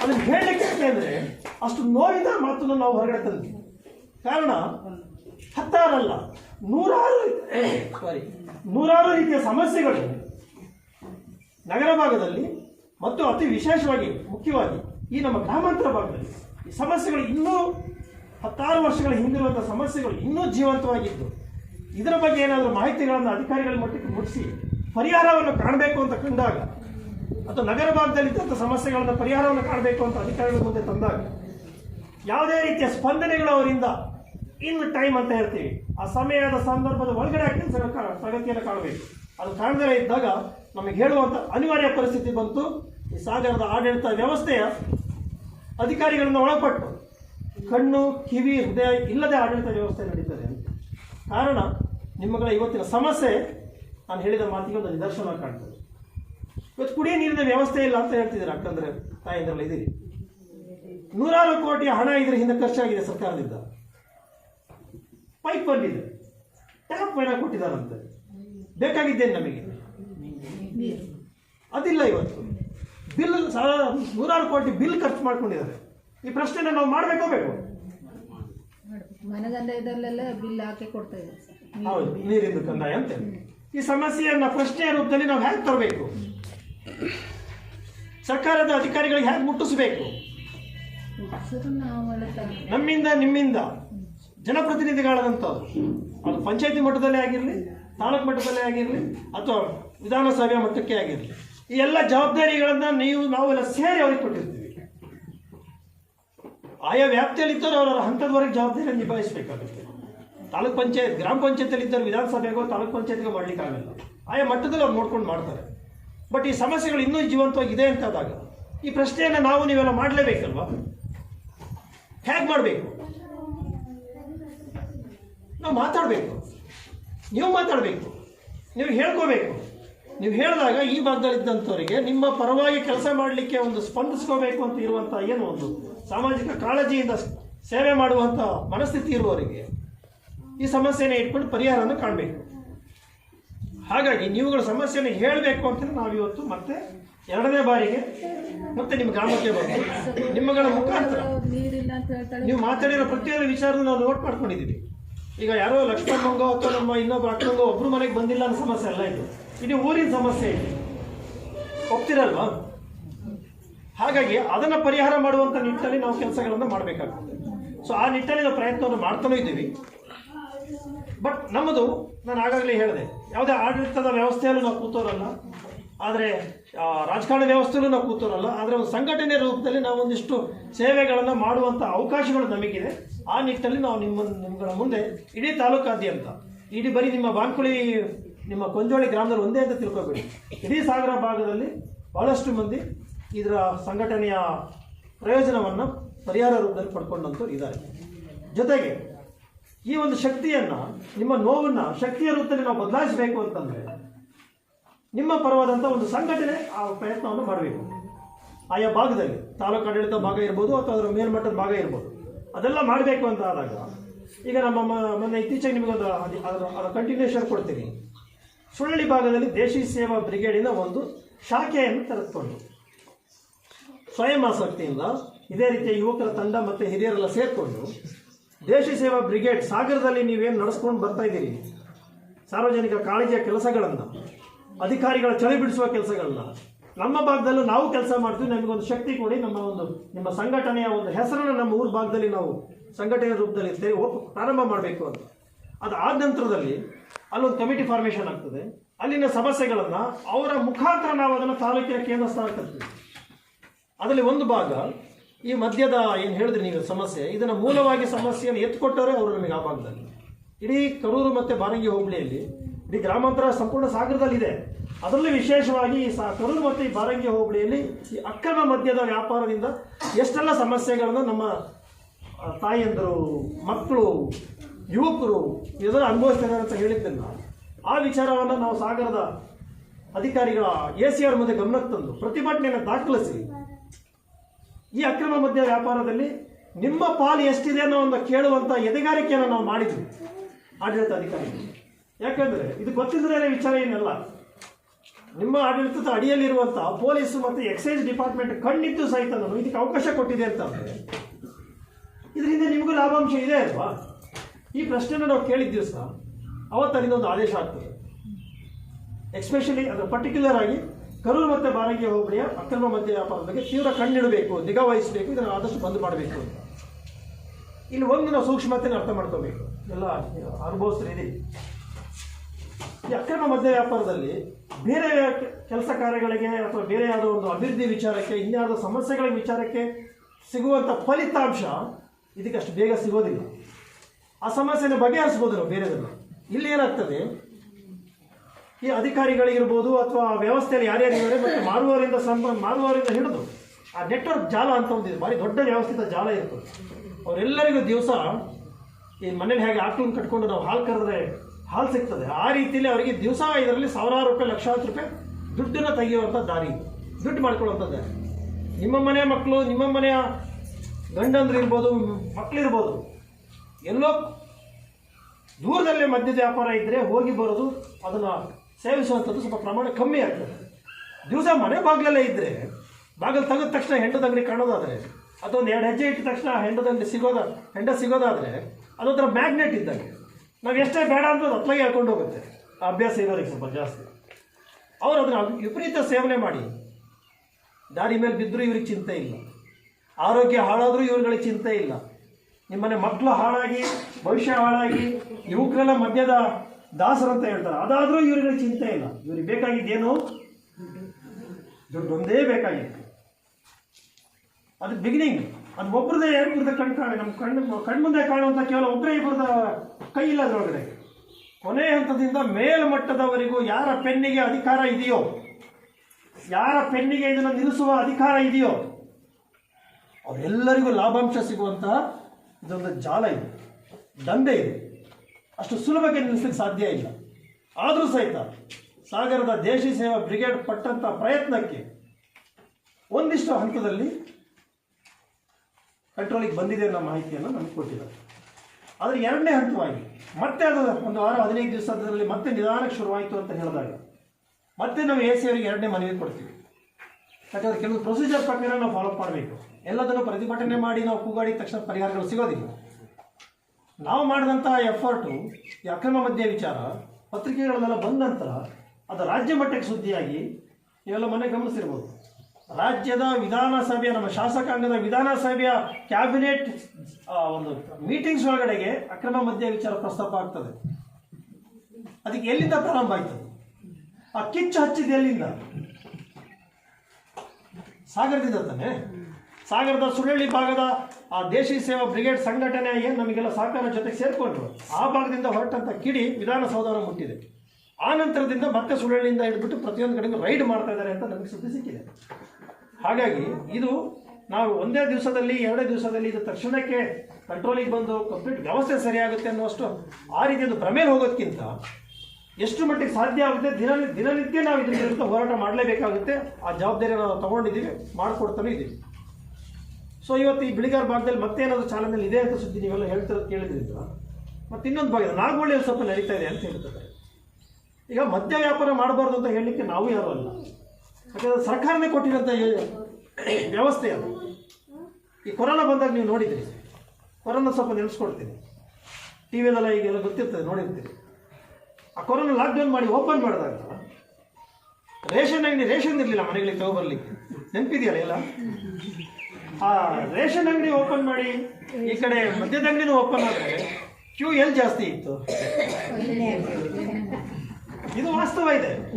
ಅದನ್ನು ಹೇಳಲಿಕ್ಕೆ ಅಂದರೆ ಅಷ್ಟು ನೋವಿನ ಮಾತನ್ನು ನಾವು ಹೊರಗಡೆ ತಂದ್ವಿ ಕಾರಣ, ಹತ್ತಾರಲ್ಲ, ನೂರಾರು ಸಾರಿ ನೂರಾರು ರೀತಿಯ ಸಮಸ್ಯೆಗಳು ನಗರ ಭಾಗದಲ್ಲಿ ಮತ್ತು ಅತಿ ವಿಶೇಷವಾಗಿ ಮುಖ್ಯವಾಗಿ ಈ ನಮ್ಮ ಗ್ರಾಮಾಂತರ ಭಾಗದಲ್ಲಿ ಈ ಸಮಸ್ಯೆಗಳು ಇನ್ನೂ ಹತ್ತಾರು ವರ್ಷಗಳ ಹಿಂದಿರುವಂಥ ಸಮಸ್ಯೆಗಳು ಇನ್ನೂ ಜೀವಂತವಾಗಿದ್ದು, ಇದರ ಬಗ್ಗೆ ಏನಾದರೂ ಮಾಹಿತಿಗಳನ್ನು ಅಧಿಕಾರಿಗಳ ಮಟ್ಟಕ್ಕೆ ಮುಟ್ಟಿಸಿ ಪರಿಹಾರವನ್ನು ಕಾಣಬೇಕು ಅಂತ ಕಂಡಾಗ, ಅಥವಾ ನಗರ ಭಾಗದಲ್ಲಿ ಇದ್ದಂಥ ಸಮಸ್ಯೆಗಳನ್ನು ಪರಿಹಾರವನ್ನು ಕಾಣಬೇಕು ಅಂತ ಅಧಿಕಾರಿಗಳ ಮುಂದೆ ತಂದಾಗ, ಯಾವುದೇ ರೀತಿಯ ಸ್ಪಂದನೆಗಳು ಅವರಿಂದ ಇನ್ ಟೈಮ್ ಅಂತ ಹೇಳ್ತೀವಿ. ಆ ಸಮಯದ ಸಂದರ್ಭದ ಒಳಗಡೆ ಕೆಲಸ ಪ್ರಗತಿಯನ್ನು ಕಾಣಬೇಕು. ಅದು ಕಾಣದೇ ಇದ್ದಾಗ ನಮಗೆ ಹೇಳುವಂಥ ಅನಿವಾರ್ಯ ಪರಿಸ್ಥಿತಿ ಬಂತು. ಈ ಸಾಗರದ ಆಡಳಿತ ವ್ಯವಸ್ಥೆಯ ಅಧಿಕಾರಿಗಳನ್ನು ಒಳಪಟ್ಟು ಕಣ್ಣು, ಕಿವಿ, ಹೃದಯ ಇಲ್ಲದೆ ಆಡಳಿತ ವ್ಯವಸ್ಥೆ ನಡೀತದೆ. ಅಂತ ಕಾರಣ ನಿಮ್ಮಗಳ ಇವತ್ತಿನ ಸಮಸ್ಯೆ, ನಾನು ಹೇಳಿದ ಮಾತಿಗೆ ಒಂದು ನಿದರ್ಶನ ಕಾಣ್ತದೆ. ಇವತ್ತು ಕುಡಿಯ ನೀರಿನ ವ್ಯವಸ್ಥೆ ಇಲ್ಲ ಅಂತ ಹೇಳ್ತಿದ್ದೀರ ಅಕ್ಕಂದ್ರೆ ತಾಯಂದ್ರಲ್ಲ ಇದ್ದೀರಿ ನೂರಾರು ಕೋಟಿ ಹಣ ಇದ್ರ ಹಿಂದೆ ಖರ್ಚಾಗಿದೆ ಸರ್ಕಾರದಿಂದ. ಪೈಪ್ ಬಂದಿದೆ. ಟ್ಯಾಪ್ ಬೇಡ ಕೊಟ್ಟಿದ್ದಾರಂತೆ ಬೇಕಾಗಿದ್ದೇನೆ ನಮಗೆ? ಅದಿಲ್ಲ ಇವತ್ತು. ಬಿಲ್ ಸಾವಿರ ನೂರಾರು ಕೋಟಿ ಬಿಲ್ ಖರ್ಚು ಮಾಡ್ಕೊಂಡಿದ್ದಾರೆ. ಈ ಪ್ರಶ್ನೆನ ನಾವು ಮಾಡಬೇಕೋ ಬೇಕು? ಇದರಲ್ಲೆಲ್ಲ ಬಿಲ್ ಹಾಕಿ ಕೊಡ್ತಾ ಇದ್ದಾರೆ ಹೌದು ನೀರಿಂದು ಕಂದಾಯ ಅಂತ ಈ ಸಮಸ್ಯೆಯನ್ನ ಪ್ರಶ್ನೆಯ ರೂಪದಲ್ಲಿ ನಾವು ಹೇಗೆ ತರಬೇಕು? ಸರ್ಕಾರದ ಅಧಿಕಾರಿಗಳಿಗೆ ಹೇಗೆ ಮುಟ್ಟಿಸಬೇಕು? ನಮ್ಮಿಂದ ನಿಮ್ಮಿಂದ ಜನಪ್ರತಿನಿಧಿಗಳಾದಂಥವ್ರು. ಅದು ಪಂಚಾಯತಿ ಮಟ್ಟದಲ್ಲೇ ಆಗಿರಲಿ ತಾಲೂಕು ಮಟ್ಟದಲ್ಲೇ ಆಗಿರಲಿ ಅಥವಾ ವಿಧಾನಸಭೆಯ ಮಟ್ಟಕ್ಕೆ ಆಗಿರಲಿ. ಈ ಎಲ್ಲ ಜವಾಬ್ದಾರಿಗಳನ್ನು ನೀವು ನಾವೆಲ್ಲ ಸೇರಿ ಅವ್ರಿಗೆ ಕೊಟ್ಟಿರ್ತೀವಿ. ಆಯಾ ವ್ಯಾಪ್ತಿಯಲ್ಲಿ ಇದ್ದವರು ಅವರ ಹಂತದವರೆಗೆ ಜವಾಬ್ದಾರಿಯನ್ನು ನಿಭಾಯಿಸಬೇಕಾಗುತ್ತೆ. ತಾಲೂಕ್ ಪಂಚಾಯತ್, ಗ್ರಾಮ ಪಂಚಾಯತಿಯಲ್ಲಿ ಇದ್ದವರು ವಿಧಾನಸಭೆಗೋ ತಾಲೂಕ್ ಪಂಚಾಯತ್ಗೆ ಮಾಡ್ಲಿಕ್ಕಾಗಲ್ಲ. ಆಯಾ ಮಟ್ಟದಲ್ಲಿ ಅವ್ರು ನೋಡ್ಕೊಂಡು ಮಾಡ್ತಾರೆ. ಬಟ್ ಈ ಸಮಸ್ಯೆಗಳು ಇನ್ನೂ ಜೀವಂತವಾಗಿದೆ ಅಂತ ಆದಾಗ ಈ ಪ್ರಶ್ನೆಯನ್ನು ನಾವು ನೀವೆಲ್ಲ ಮಾಡಲೇಬೇಕಲ್ವಾ? ಹೇಗೆ ಮಾಡಬೇಕು? ನಾವು ಮಾತಾಡಬೇಕು. ನೀವು ಮಾತಾಡಬೇಕು. ನೀವು ಹೇಳ್ಕೋಬೇಕು. ನೀವು ಹೇಳಿದಾಗ ಈ ಭಾಗದಲ್ಲಿ ಇದ್ದಂಥವರಿಗೆ ನಿಮ್ಮ ಪರವಾಗಿ ಕೆಲಸ ಮಾಡಲಿಕ್ಕೆ ಒಂದು ಸ್ಪಂದಿಸ್ಕೋಬೇಕು ಅಂತ ಇರುವಂಥ ಏನು ಒಂದು ಸಾಮಾಜಿಕ ಕಾಳಜಿಯಿಂದ ಸೇವೆ ಮಾಡುವಂಥ ಮನಸ್ಥಿತಿ ಇರುವವರಿಗೆ ಈ ಸಮಸ್ಯೆನ ಇಟ್ಕೊಂಡು ಪರಿಹಾರವನ್ನು ಕಾಣಬೇಕು. ಹಾಗಾಗಿ ನೀವುಗಳ ಸಮಸ್ಯೆನ ಹೇಳಬೇಕು ಅಂತ ನಾವಿವತ್ತು ಮತ್ತೆ ಎರಡನೇ ಬಾರಿಗೆ ಮತ್ತೆ ನಿಮ್ಮ ಗ್ರಾಮಕ್ಕೆ ಬಂದು ನಿಮ್ಮಗಳ ಮುಖಾಂತರ ನೀವು ಮಾತಾಡಿರೋ ಪ್ರತಿಯೊಂದು ವಿಚಾರನ ನಾವು ನೋಟ್ ಮಾಡ್ಕೊಂಡಿದ್ದೀವಿ. ಈಗ ಯಾರೋ ಲಕ್ಷ್ಮಣಂಗೋ ಅಥವಾ ನಮ್ಮ ಇನ್ನೊಬ್ಬ ಅಕ್ಕಂಗೋ ಒಬ್ರು ಮನೆಗೆ ಬಂದಿಲ್ಲ ಅನ್ನೋ ಸಮಸ್ಯೆ ಅಲ್ಲ ಇದು. ಇಡೀ ಊರಿನ ಸಮಸ್ಯೆ ಇದೆ. ಒಪ್ತಿರಲ್ವಾ? ಹಾಗಾಗಿ ಅದನ್ನು ಪರಿಹಾರ ಮಾಡುವಂಥ ನಿಟ್ಟಲ್ಲಿ ನಾವು ಕೆಲಸಗಳನ್ನು ಮಾಡಬೇಕಾಗುತ್ತೆ. ಸೊ ಆ ನಿಟ್ಟಲ್ಲಿ ನಾವು ಪ್ರಯತ್ನವನ್ನು ಮಾಡ್ತಾನೂ ಇದ್ದೀವಿ. ಬಟ್ ನಮ್ಮದು, ನಾನು ಆಗಾಗಲೇ ಹೇಳಿದೆ, ಯಾವುದೇ ಆಡಳಿತದ ವ್ಯವಸ್ಥೆಯಲ್ಲೂ ನಾವು ಕೂತೋರಲ್ಲ ಆದರೆ ರಾಜಕಾರಣ ವ್ಯವಸ್ಥೆಯಲ್ಲೂ ನಾವು ಕೂತೋರಲ್ಲ ಆದರೆ ಒಂದು ಸಂಘಟನೆ ರೂಪದಲ್ಲಿ ನಾವು ಒಂದಿಷ್ಟು ಸೇವೆಗಳನ್ನು ಮಾಡುವಂಥ ಅವಕಾಶಗಳು ನಮಗಿದೆ. ಆ ನಿಟ್ಟಲ್ಲಿ ನಾವು ನಿಮ್ಮ ನಿಮ್ಮಗಳ ಮುಂದೆ, ಇಡೀ ತಾಲೂಕಾದ್ಯಂತ, ಇಡೀ ಬರೀ ನಿಮ್ಮ ಬಾನ್ಕುಳಿ ನಿಮ್ಮ ಕೊಂಜೋಳಿ ಗ್ರಾಮದಲ್ಲಿ ಒಂದೇ ಅಂತ ತಿಳ್ಕೊಬೇಡಿ. ಇಡೀ ಸಾಗರ ಭಾಗದಲ್ಲಿ ಬಹಳಷ್ಟು ಮಂದಿ ಇದರ ಸಂಘಟನೆಯ ಪ್ರಯೋಜನವನ್ನು ಪರಿಹಾರ ರೂಪದಲ್ಲಿ ಪಡ್ಕೊಂಡಂಥವ್ರು ಇದ್ದಾರೆ. ಜೊತೆಗೆ ಈ ಒಂದು ಶಕ್ತಿಯನ್ನ, ನಿಮ್ಮ ನೋವನ್ನ ಶಕ್ತಿಯ ರೂಪದಲ್ಲಿ ನಾವು ಬದಲಾಯಿಸಬೇಕು ಅಂತಂದ್ರೆ ನಿಮ್ಮ ಪರವಾದಂಥ ಒಂದು ಸಂಘಟನೆ ಆ ಪ್ರಯತ್ನವನ್ನು ಮಾಡಬೇಕು. ಆಯಾ ಭಾಗದಲ್ಲಿ ತಾಲೂಕು ಆಡಳಿತ ಭಾಗ ಇರ್ಬೋದು ಅಥವಾ ಅದರ ಮೇಲ್ಮಟ್ಟದ ಭಾಗ ಇರ್ಬೋದು. ಅದೆಲ್ಲ ಮಾಡಬೇಕು ಅಂತ ಆದಾಗ ಈಗ ನಮ್ಮ ಮೊನ್ನೆ ಇತ್ತೀಚೆಗೆ ನಿಮಗೊಂದು ಅದರ ಅದರ ಕಂಟಿನ್ಯೂಷನ್ ಕೊಡ್ತೀನಿ. ಸುಳ್ಳಿ ಭಾಗದಲ್ಲಿ ದೇಶಿ ಸೇವಾ ಬ್ರಿಗೇಡಿನ ಒಂದು ಶಾಖೆಯನ್ನು ತೆರೆದುಕೊಂಡು ಸ್ವಯಂ ಆಸಕ್ತಿಯಿಂದ ಇದೇ ರೀತಿಯ ಯುವಕರ ತಂಡ ಮತ್ತು ಹಿರಿಯರೆಲ್ಲ ಸೇರಿಕೊಂಡು ದೇಶ ಸೇವಾ ಬ್ರಿಗೇಡ್ ಸಾಗರದಲ್ಲಿ ನೀವೇನು ನಡೆಸ್ಕೊಂಡು ಬರ್ತಾ ಇದ್ದೀರಿ? ಸಾರ್ವಜನಿಕ ಕಾಳಜಿಯ ಕೆಲಸಗಳನ್ನು, ಅಧಿಕಾರಿಗಳ ಚಳಿ ಬಿಡಿಸುವ ಕೆಲಸಗಳನ್ನ, ನಮ್ಮ ಭಾಗದಲ್ಲೂ ನಾವು ಕೆಲಸ ಮಾಡ್ತೀವಿ. ನಮಗೊಂದು ಶಕ್ತಿ ಕೊಡಿ. ನಮ್ಮ ಒಂದು, ನಿಮ್ಮ ಸಂಘಟನೆಯ ಒಂದು ಹೆಸರನ್ನು ನಮ್ಮ ಊರ ಭಾಗದಲ್ಲಿ ನಾವು ಸಂಘಟನೆ ರೂಪದಲ್ಲಿ ಒಪ್- ಪ್ರಾರಂಭ ಮಾಡಬೇಕು ಅಂತ. ಅದು ಆದ ನಂತರದಲ್ಲಿ ಅಲ್ಲೊಂದು ಕಮಿಟಿ ಫಾರ್ಮೇಷನ್ ಆಗ್ತದೆ. ಅಲ್ಲಿನ ಸಮಸ್ಯೆಗಳನ್ನು ಅವರ ಮುಖಾಂತರ ನಾವು ಅದನ್ನು ತಾಲೂಕಿನ ಕೇಂದ್ರ ಸ್ಥಾನಕ್ಕೆ ತರ್ತೀವಿ. ಅದರಲ್ಲಿ ಒಂದು ಭಾಗ, ಈ ಮದ್ಯದ ಏನು ಹೇಳಿದ್ರಿ ನೀವು ಸಮಸ್ಯೆ, ಇದನ್ನ ಮೂಲವಾಗಿ ಸಮಸ್ಯೆಯನ್ನು ಎತ್ತುಕೊಟ್ಟವರೇ ಅವರು ನಮಗೆ ಆ ಭಾಗದಲ್ಲಿ. ಇಡೀ ಕರೂರು ಮತ್ತು ಬಾರಂಗಿ ಹೋಬಳಿಯಲ್ಲಿ, ಇಡೀ ಗ್ರಾಮಾಂತರ ಸಂಪೂರ್ಣ ಸಾಗರದಲ್ಲಿದೆ ಅದರಲ್ಲಿ ವಿಶೇಷವಾಗಿ ಈ ಸಾ ಕರೂರು ಮತ್ತು ಈ ಬಾರಂಗಿ ಹೋಬಳಿಯಲ್ಲಿ ಈ ಅಕ್ರಮ ಮದ್ಯದ ವ್ಯಾಪಾರದಿಂದ ಎಷ್ಟೆಲ್ಲ ಸಮಸ್ಯೆಗಳನ್ನು ನಮ್ಮ ತಾಯಿಯಂದರು, ಮಕ್ಕಳು, ಯುವಕರು ಇದನ್ನು ಅನುಭವಿಸ್ತಾರೆ ಅಂತ ಹೇಳಿದ್ದೆಲ್ಲ ಆ ವಿಚಾರವನ್ನು ನಾವು ಸಾಗರದ ಅಧಿಕಾರಿಗಳ ಎ ಸಿ ಆರ್ ಮುಂದೆ ಗಮನಕ್ಕೆ ತಂದು ಪ್ರತಿಭಟನೆಯನ್ನು ದಾಖಲಿಸಿ ಈ ಅಕ್ರಮ ಮದ್ಯ ವ್ಯಾಪಾರದಲ್ಲಿ ನಿಮ್ಮ ಪಾಲು ಎಷ್ಟಿದೆ ಅನ್ನೋ ಒಂದು ಕೇಳುವಂತ ಎದೆಗಾರಿಕೆಯನ್ನು ನಾವು ಮಾಡಿದ್ವಿ ಆಡಳಿತ ಅಧಿಕಾರಿ ಯಾಕಂದ್ರೆ ಇದು ಗೊತ್ತಿದ್ರೆ ವಿಚಾರ ಏನಲ್ಲ. ನಿಮ್ಮ ಆಡಳಿತದ ಅಡಿಯಲ್ಲಿರುವಂಥ ಪೊಲೀಸ್ ಮತ್ತು ಎಕ್ಸೈಸ್ ಡಿಪಾರ್ಟ್ಮೆಂಟ್ ಕಣ್ಣಿದ್ದು ಸಹಿತ ನಾನು ಇದಕ್ಕೆ ಅವಕಾಶ ಕೊಟ್ಟಿದೆ ಅಂತ ಇದರಿಂದ ನಿಮಗೂ ಲಾಭಾಂಶ ಇದೆ ಅಲ್ವಾ? ಈ ಪ್ರಶ್ನೆನ ನಾವು ಕೇಳಿದ್ದೀವಿ ಸಹ ಅವತ್ತರಿಂದ ಒಂದು ಆದೇಶ ಆಗ್ತದೆ. ಎಕ್ಸ್ಪೆಷಲಿ ಅದು ಪರ್ಟಿಕ್ಯುಲರ್ ಆಗಿ ಕರೂರು ಮತ್ತು ಬಾರಂಗಿ ಹೋಬಳಿಯ ಅಕ್ರಮ ಮದ್ಯ ವ್ಯಾಪಾರದ ಬಗ್ಗೆ ತೀವ್ರ ಕಣ್ಣಿಡಬೇಕು, ನಿಗಾ ವಹಿಸಬೇಕು, ಇದನ್ನು ಆದಷ್ಟು ಬಂದ್ ಮಾಡಬೇಕು. ಇಲ್ಲಿ ಒಂದು ನಾವು ಸೂಕ್ಷ್ಮತೆಯನ್ನು ಅರ್ಥ ಮಾಡ್ಕೋಬೇಕು. ಎಲ್ಲ ಅನುಭವಿಸ್ತೀರಿ ಈ ಅಕ್ರಮ ಮದ್ಯ ವ್ಯಾಪಾರದಲ್ಲಿ ಬೇರೆ ಕೆಲಸ ಕಾರ್ಯಗಳಿಗೆ ಅಥವಾ ಬೇರೆ ಯಾವುದೋ ಒಂದು ಅಭಿವೃದ್ಧಿ ವಿಚಾರಕ್ಕೆ, ಇನ್ಯಾವುದೋ ಸಮಸ್ಯೆಗಳ ವಿಚಾರಕ್ಕೆ ಸಿಗುವಂಥ ಫಲಿತಾಂಶ ಇದಕ್ಕೆ ಅಷ್ಟು ಬೇಗ ಸಿಗೋದಿಲ್ಲ. ಆ ಸಮಸ್ಯೆನ ಬಗೆಹರಿಸ್ಬೋದು ನಾವು ಬೇರೆದನ್ನು. ಇಲ್ಲಿ ಏನಾಗ್ತದೆ? ಈ ಅಧಿಕಾರಿಗಳಿಗಿರ್ಬೋದು ಅಥವಾ ವ್ಯವಸ್ಥೆಯಲ್ಲಿ ಯಾರ್ಯಾರಿದ್ದಾರೆ ಮತ್ತು ಮಾರುವವರಿಂದ ಸಂಬಂಧ ಮಾರುವವರಿಂದ ಹಿಡಿದು ಆ ನೆಟ್ವರ್ಕ್ ಜಾಲ ಅಂತ ಒಂದಿದೆ ಭಾರಿ ದೊಡ್ಡ ವ್ಯವಸ್ಥಿತ ಜಾಲ ಇರ್ತದೆ ಅವರೆಲ್ಲರಿಗೂ ದಿವಸ ಈ ಮನೇಲಿ ಹೇಗೆ ಆಟೋನ್ ಕಟ್ಕೊಂಡು ನಾವು ಹಾಲು ಕರೆದ್ರೆ ಹಾಲು ಸಿಗ್ತದೆ. ಆ ರೀತಿಯಲ್ಲಿ ಅವರಿಗೆ ದಿವಸ ಇದರಲ್ಲಿ ಸಾವಿರಾರು ರೂಪಾಯಿ, ಲಕ್ಷಾಂತರ ರೂಪಾಯಿ ದುಡ್ಡನ್ನು ತೆಗೆಯುವಂಥ ದಾರಿ ದುಡ್ಡು ಮಾಡ್ಕೊಳ್ಳುವಂಥ ದಾರಿ. ನಿಮ್ಮ ಮನೆ ಮಕ್ಕಳು, ನಿಮ್ಮ ಮನೆಯ ಗಂಡಂದ್ರು ಇರ್ಬೋದು ಮಕ್ಕಳಿರ್ಬೋದು ಎಲ್ಲೋ ದೂರದಲ್ಲೇ ಮದ್ಯದ ವ್ಯಾಪಾರ ಇದ್ದರೆ ಹೋಗಿ ಬರೋದು ಅದನ್ನು ಸೇವಿಸುವಂಥದ್ದು ಸ್ವಲ್ಪ ಪ್ರಮಾಣ ಕಮ್ಮಿ ಆಗ್ತದೆ. ದಿವಸ ಮನೆ ಬಾಗಿಲಲ್ಲೇ ಇದ್ದರೆ ಬಾಗಿಲು ತೆಗೆದ ತಕ್ಷಣ ಹೆಂಡದಂಗಡಿ ಕಾಣೋದಾದರೆ, ಅದೊಂದು ಎರಡು ಹೆಜ್ಜೆ ಇಟ್ಟ ತಕ್ಷಣ ಹೆಂಡದಂಗಡಿ ಸಿಗೋದ, ಹೆಂಡ ಸಿಗೋದಾದರೆ ಅದೊಂಥರ ಮ್ಯಾಗ್ನೆಟ್ ಇದ್ದಂಗೆ. ನಾವು ಎಷ್ಟೇ ಬೇಡ ಅಂತ ಅತ್ಲಾಗೆ ಹಾಕೊಂಡು ಹೋಗುತ್ತೆ. ಆ ಅಭ್ಯಾಸ ಇರೋರಿಗೆ ಸ್ವಲ್ಪ ಜಾಸ್ತಿ. ಅವರು ಅದನ್ನು ವಿಪರೀತ ಸೇವನೆ ಮಾಡಿ. ದಾರಿ ಮೇಲೆ ಬಿದ್ದರೂ ಇವ್ರಿಗೆ ಚಿಂತೆ ಇಲ್ಲ. ಆರೋಗ್ಯ ಹಾಳಾದರೂ ಇವ್ರುಗಳಿಗೆ ಚಿಂತೆ ಇಲ್ಲ. ನಿಮ್ಮನೆ ಮಕ್ಕಳು ಹಾಳಾಗಿ, ಭವಿಷ್ಯ ಹಾಳಾಗಿ, ಯುವಕರೆಲ್ಲ ಮದ್ಯದ ದಾಸರಂತ ಹೇಳ್ತಾರೆ. ಅದಾದರೂ ಇವರಿಗೆ ಚಿಂತೆ ಇಲ್ಲ. ಇವ್ರಿಗೆ ಬೇಕಾಗಿದ್ದೇನು? ದುಡ್ಡೊಂದೇ ಬೇಕಾಗಿದೆ ಅದು ಬಿಗಿನಿಂಗ್ ಅದು ಒಬ್ಬರದೇ ಎರಡರದ ಕಣ್ ಕಾಣೆ. ನಮ್ಮ ಕಣ್ಣು, ಕಣ್ಮುಂದೆ ಕಾಣುವಂಥ ಕೇವಲ ಒಬ್ಬರೇ ಇಬ್ಬರದ ಕೈ ಇಲ್ಲ ಅದರೊಳಗಡೆ. ಕೊನೆ ಹಂತದಿಂದ ಮೇಲ್ಮಟ್ಟದವರೆಗೂ ಯಾರ ಪೆನ್ನಿಗೆ ಅಧಿಕಾರ ಇದೆಯೋ, ಯಾರ ಪೆನ್ನಿಗೆ ಇದನ್ನು ನಿಲ್ಲಿಸುವ ಅಧಿಕಾರ ಇದೆಯೋ, ಅವರೆಲ್ಲರಿಗೂ ಲಾಭಾಂಶ ಸಿಗುವಂತಹ ಇದೊಂದು ಜಾಲ ಇದೆ. ದಂಧೆ ಇದೆ. ಅಷ್ಟು ಸುಲಭಕ್ಕೆ ನಿಲ್ಲಿಸಲಿಕ್ಕೆ ಸಾಧ್ಯ ಇಲ್ಲ. ಆದರೂ ಸಹಿತ ಸಾಗರದ ದೇಶಿ ಸೇವಾ ಬ್ರಿಗೇಡ್ ಪಟ್ಟಂಥ ಪ್ರಯತ್ನಕ್ಕೆ ಒಂದಿಷ್ಟು ಹಂತದಲ್ಲಿ ಕಂಟ್ರೋಲಿಗೆ ಬಂದಿದೆ ಅನ್ನೋ ಮಾಹಿತಿಯನ್ನು ನಮಗೆ ಕೊಟ್ಟಿದ್ದಾರೆ. ಆದರೆ ಎರಡನೇ ಹಂತವಾಗಿ ಮತ್ತೆ ಅದು ಒಂದು ವಾರ ಹದಿನೈದು ದಿವಸದಲ್ಲಿ ಮತ್ತೆ ನಿಧಾನಕ್ಕೆ ಶುರುವಾಯಿತು ಅಂತ ಹೇಳಿದಾಗ ಮತ್ತೆ ನಾವು ಎ ಸಿ ಅವರಿಗೆ ಎರಡನೇ ಮನವಿ ಕೊಡ್ತೀವಿ. ಯಾಕಂದರೆ ಕೆಲವು ಪ್ರೊಸೀಜರ್ ಪ್ರಕಾರ ನಾವು ಫಾಲೋಅಪ್ ಮಾಡಬೇಕು. ಎಲ್ಲದನ್ನು ಪ್ರತಿಭಟನೆ ಮಾಡಿ ನಾವು ಕೂಗಾಡಿದ ತಕ್ಷಣ ಪರಿಹಾರಗಳು ಸಿಗೋದಿಲ್ಲ. ನಾವು ಮಾಡಿದಂತಹ ಎಫರ್ಟು ಈ ಅಕ್ರಮ ಮದ್ಯ ವಿಚಾರ, ಪತ್ರಿಕೆಗಳನ್ನೆಲ್ಲ ಬಂದ ನಂತರ ಅದು ರಾಜ್ಯ ಮಟ್ಟಕ್ಕೆ ಸುದ್ದಿಯಾಗಿ ನೀವೆಲ್ಲ ಮೊನ್ನೆ ಗಮನಿಸಿರ್ಬೋದು. ರಾಜ್ಯದ ವಿಧಾನಸಭೆಯ, ನಮ್ಮ ಶಾಸಕಾಂಗದ ವಿಧಾನಸಭೆಯ ಕ್ಯಾಬಿನೆಟ್ ಒಂದು ಮೀಟಿಂಗ್ಸ್ ಒಳಗಡೆಗೆ ಅಕ್ರಮ ಮದ್ಯ ವಿಚಾರ ಪ್ರಸ್ತಾಪ ಆಗ್ತದೆ. ಅದಕ್ಕೆ ಎಲ್ಲಿಂದ ಪ್ರಾರಂಭ ಆಯ್ತು? ಆ ಕಿಚ್ಚು ಹಚ್ಚಿದ ಎಲ್ಲಿಂದ? ಸಾಗರದಿಂದ ತಾನೆ? ಸಾಗರದ ಸುಳ್ಳಿ ಭಾಗದ ಆ ದೇಶಿ ಸೇವಾ ಬ್ರಿಗೇಡ್ ಸಂಘಟನೆ ಏನು ನಮಗೆಲ್ಲ ಸಹಕಾರ ಜೊತೆಗೆ ಸೇರಿಕೊಂಡ್ರು? ಆ ಭಾಗದಿಂದ ಹೊರಟಂತ ಕಿಡಿ ವಿಧಾನಸೌಧವನ್ನು ಮುಟ್ಟಿದೆ. ಆ ನಂತರದಿಂದ ಮತ್ತೆ ಸುಳ್ಳಿಯಿಂದ ಹಿಡಿದ್ಬಿಟ್ಟು ಪ್ರತಿಯೊಂದು ಕಡೆಗೂ ರೈಡ್ ಮಾಡ್ತಾ ಇದ್ದಾರೆ ಅಂತ ನಮಗೆ ಸುದ್ದಿ ಸಿಕ್ಕಿದೆ. ಹಾಗಾಗಿ ಇದು ನಾವು ಒಂದೇ ದಿವಸದಲ್ಲಿ, ಎರಡೇ ದಿವಸದಲ್ಲಿ ಇದು ತಕ್ಷಣಕ್ಕೆ ಕಂಟ್ರೋಲಿಗೆ ಬಂದು ಕಂಪ್ಲೀಟ್ ವ್ಯವಸ್ಥೆ ಸರಿಯಾಗುತ್ತೆ ಅನ್ನುವಷ್ಟು ಆ ರೀತಿಯದು ಭ್ರಮೆ ಹೋಗೋದಕ್ಕಿಂತ ಎಷ್ಟು ಮಟ್ಟಿಗೆ ಸಾಧ್ಯ ಆಗುತ್ತೆ ದಿನ ದಿನನಿತ್ಯ ನಾವು ಇದ್ರ ವಿರುದ್ಧ ಹೋರಾಟ ಮಾಡಲೇಬೇಕಾಗುತ್ತೆ. ಆ ಜವಾಬ್ದಾರಿ ನಾವು ತಗೊಂಡಿದ್ದೀವಿ, ಮಾಡಿಕೊಡ್ತಾನೆ ಇದ್ದೀವಿ. ಸೊ ಇವತ್ತು ಈ ಬಿಳಿಗಾರ ಭಾಗದಲ್ಲಿ ಮತ್ತೇನಾದರೂ ಚಾಲನೆಯಲ್ಲಿ ಇದೆ ಅಂತ ಸುದ್ದಿ ನೀವೆಲ್ಲ ಹೇಳ್ತಿರೋದು ಕೇಳಿದ್ರಿಂದ ಮತ್ತೆ ಇನ್ನೊಂದು ಭಾಗ ನಾಗವಳ್ಳಿಯಲ್ಲಿ ಸ್ವಲ್ಪ ನಡೀತಾ ಇದೆ ಅಂತ ಹೇಳ್ತಾರೆ. ಈಗ ಮದ್ಯ ವ್ಯಾಪಾರ ಮಾಡಬಾರ್ದು ಅಂತ ಹೇಳಲಿಕ್ಕೆ ನಾವು ಯಾರು ಅಲ್ಲ. ಯಾಕಂದ್ರೆ ಸರ್ಕಾರನೇ ಕೊಟ್ಟಿರೋಂಥ ವ್ಯವಸ್ಥೆ ಅದು. ಈ ಕೊರೋನಾ ಬಂದಾಗ ನೀವು ನೋಡಿದ್ರಿ. ಕೊರೋನಾ ಸ್ವಲ್ಪ ನೆನೆಸ್ಕೊಡ್ತೀನಿ ಟಿ ವಿಲೆಲ್ಲ ಈಗೆಲ್ಲ ಗೊತ್ತಿರ್ತದೆ ನೋಡಿರ್ತೀರಿ. ಆ ಕೊರೋನಾ ಲಾಕ್ಡೌನ್ ಮಾಡಿ ಓಪನ್ ಮಾಡಿದಾಗ ರೇಷನ್ ಅಂಗಡಿ, ರೇಷನ್ ಇರಲಿಲ್ಲ ಮನೆಗಳಿಗೆ ತಗೊಬರ್ಲಿಕ್ಕೆ ನೆನಪಿದೆಯಲ್ಲ ಎಲ್ಲ? ಆ, ರೇಷನ್ ಅಂಗಡಿ ಓಪನ್ ಮಾಡಿ. ಈ ಕಡೆ ಮದ್ಯದ ಅಂಗಡಿನೂ ಓಪನ್ ಆದರೆ ಕ್ಯೂ ಎಲ್ಲಿ ಜಾಸ್ತಿ ಇತ್ತು. ಇದು ವಾಸ್ತವ ಇದೆ.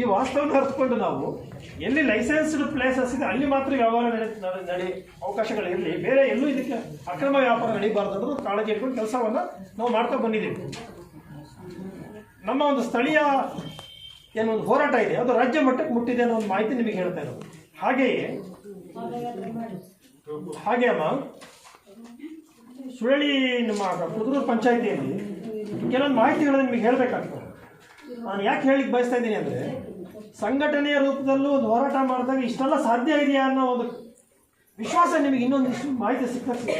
ಈ ವಾಸ್ತವನ ಅರ್ಥಕೊಂಡು ನಾವು ಎಲ್ಲಿ ಲೈಸೆನ್ಸ್ಡ್ ಪ್ಲೇಸಸ್ ಇದೆ, ಅಲ್ಲಿ ಮಾತ್ರ ವ್ಯವಹಾರ ನಡೆ, ನಡೆ- ಅವಕಾಶಗಳು ಇರಲಿ. ಬೇರೆ ಎಲ್ಲೂ ಇದಕ್ಕೆ ಅಕ್ರಮ ವ್ಯಾಪಾರ ನಡೀಬಾರ್ದು ಅನ್ನೋದು ಕಾಳಜಿ ಇಟ್ಕೊಂಡು ಕೆಲಸವನ್ನು ನಾವು ಮಾಡ್ತಾ ಬಂದಿದ್ದೀವಿ. ನಮ್ಮ ಒಂದು ಸ್ಥಳೀಯ ಏನೊಂದು ಹೋರಾಟ ಇದೆ. ಅದು ರಾಜ್ಯ ಮಟ್ಟಕ್ಕೆ ಮುಟ್ಟಿದೆ ಅನ್ನೋ ಒಂದು ಮಾಹಿತಿ ನಿಮಗೆ ಹೇಳ್ತಾ ಇರೋದು. ಹಾಗೆಯೇ ಹಾಗೆ ಅಮ್ಮ ಸುರಳಿ ನಮ್ಮ ಕುದ್ರೂರು ಪಂಚಾಯಿತಿಯಲ್ಲಿ ಕೆಲವೊಂದು ಮಾಹಿತಿಗಳನ್ನು ನಿಮಗೆ ಹೇಳಬೇಕಾಗ್ತದೆ. ನಾನು ಯಾಕೆ ಹೇಳಿಕ್ ಬಯಸ್ತಾ ಇದ್ದೀನಿ ಅಂದರೆ, ಸಂಘಟನೆಯ ರೂಪದಲ್ಲೂ ಒಂದು ಹೋರಾಟ ಮಾಡಿದಾಗ ಇಷ್ಟೆಲ್ಲ ಸಾಧ್ಯ ಇದೆಯಾ ಅನ್ನೋ ಒಂದು ವಿಶ್ವಾಸ ನಿಮಗೆ ಇನ್ನೊಂದಿಷ್ಟು ಮಾಹಿತಿ ಸಿಗ್ತದೆ.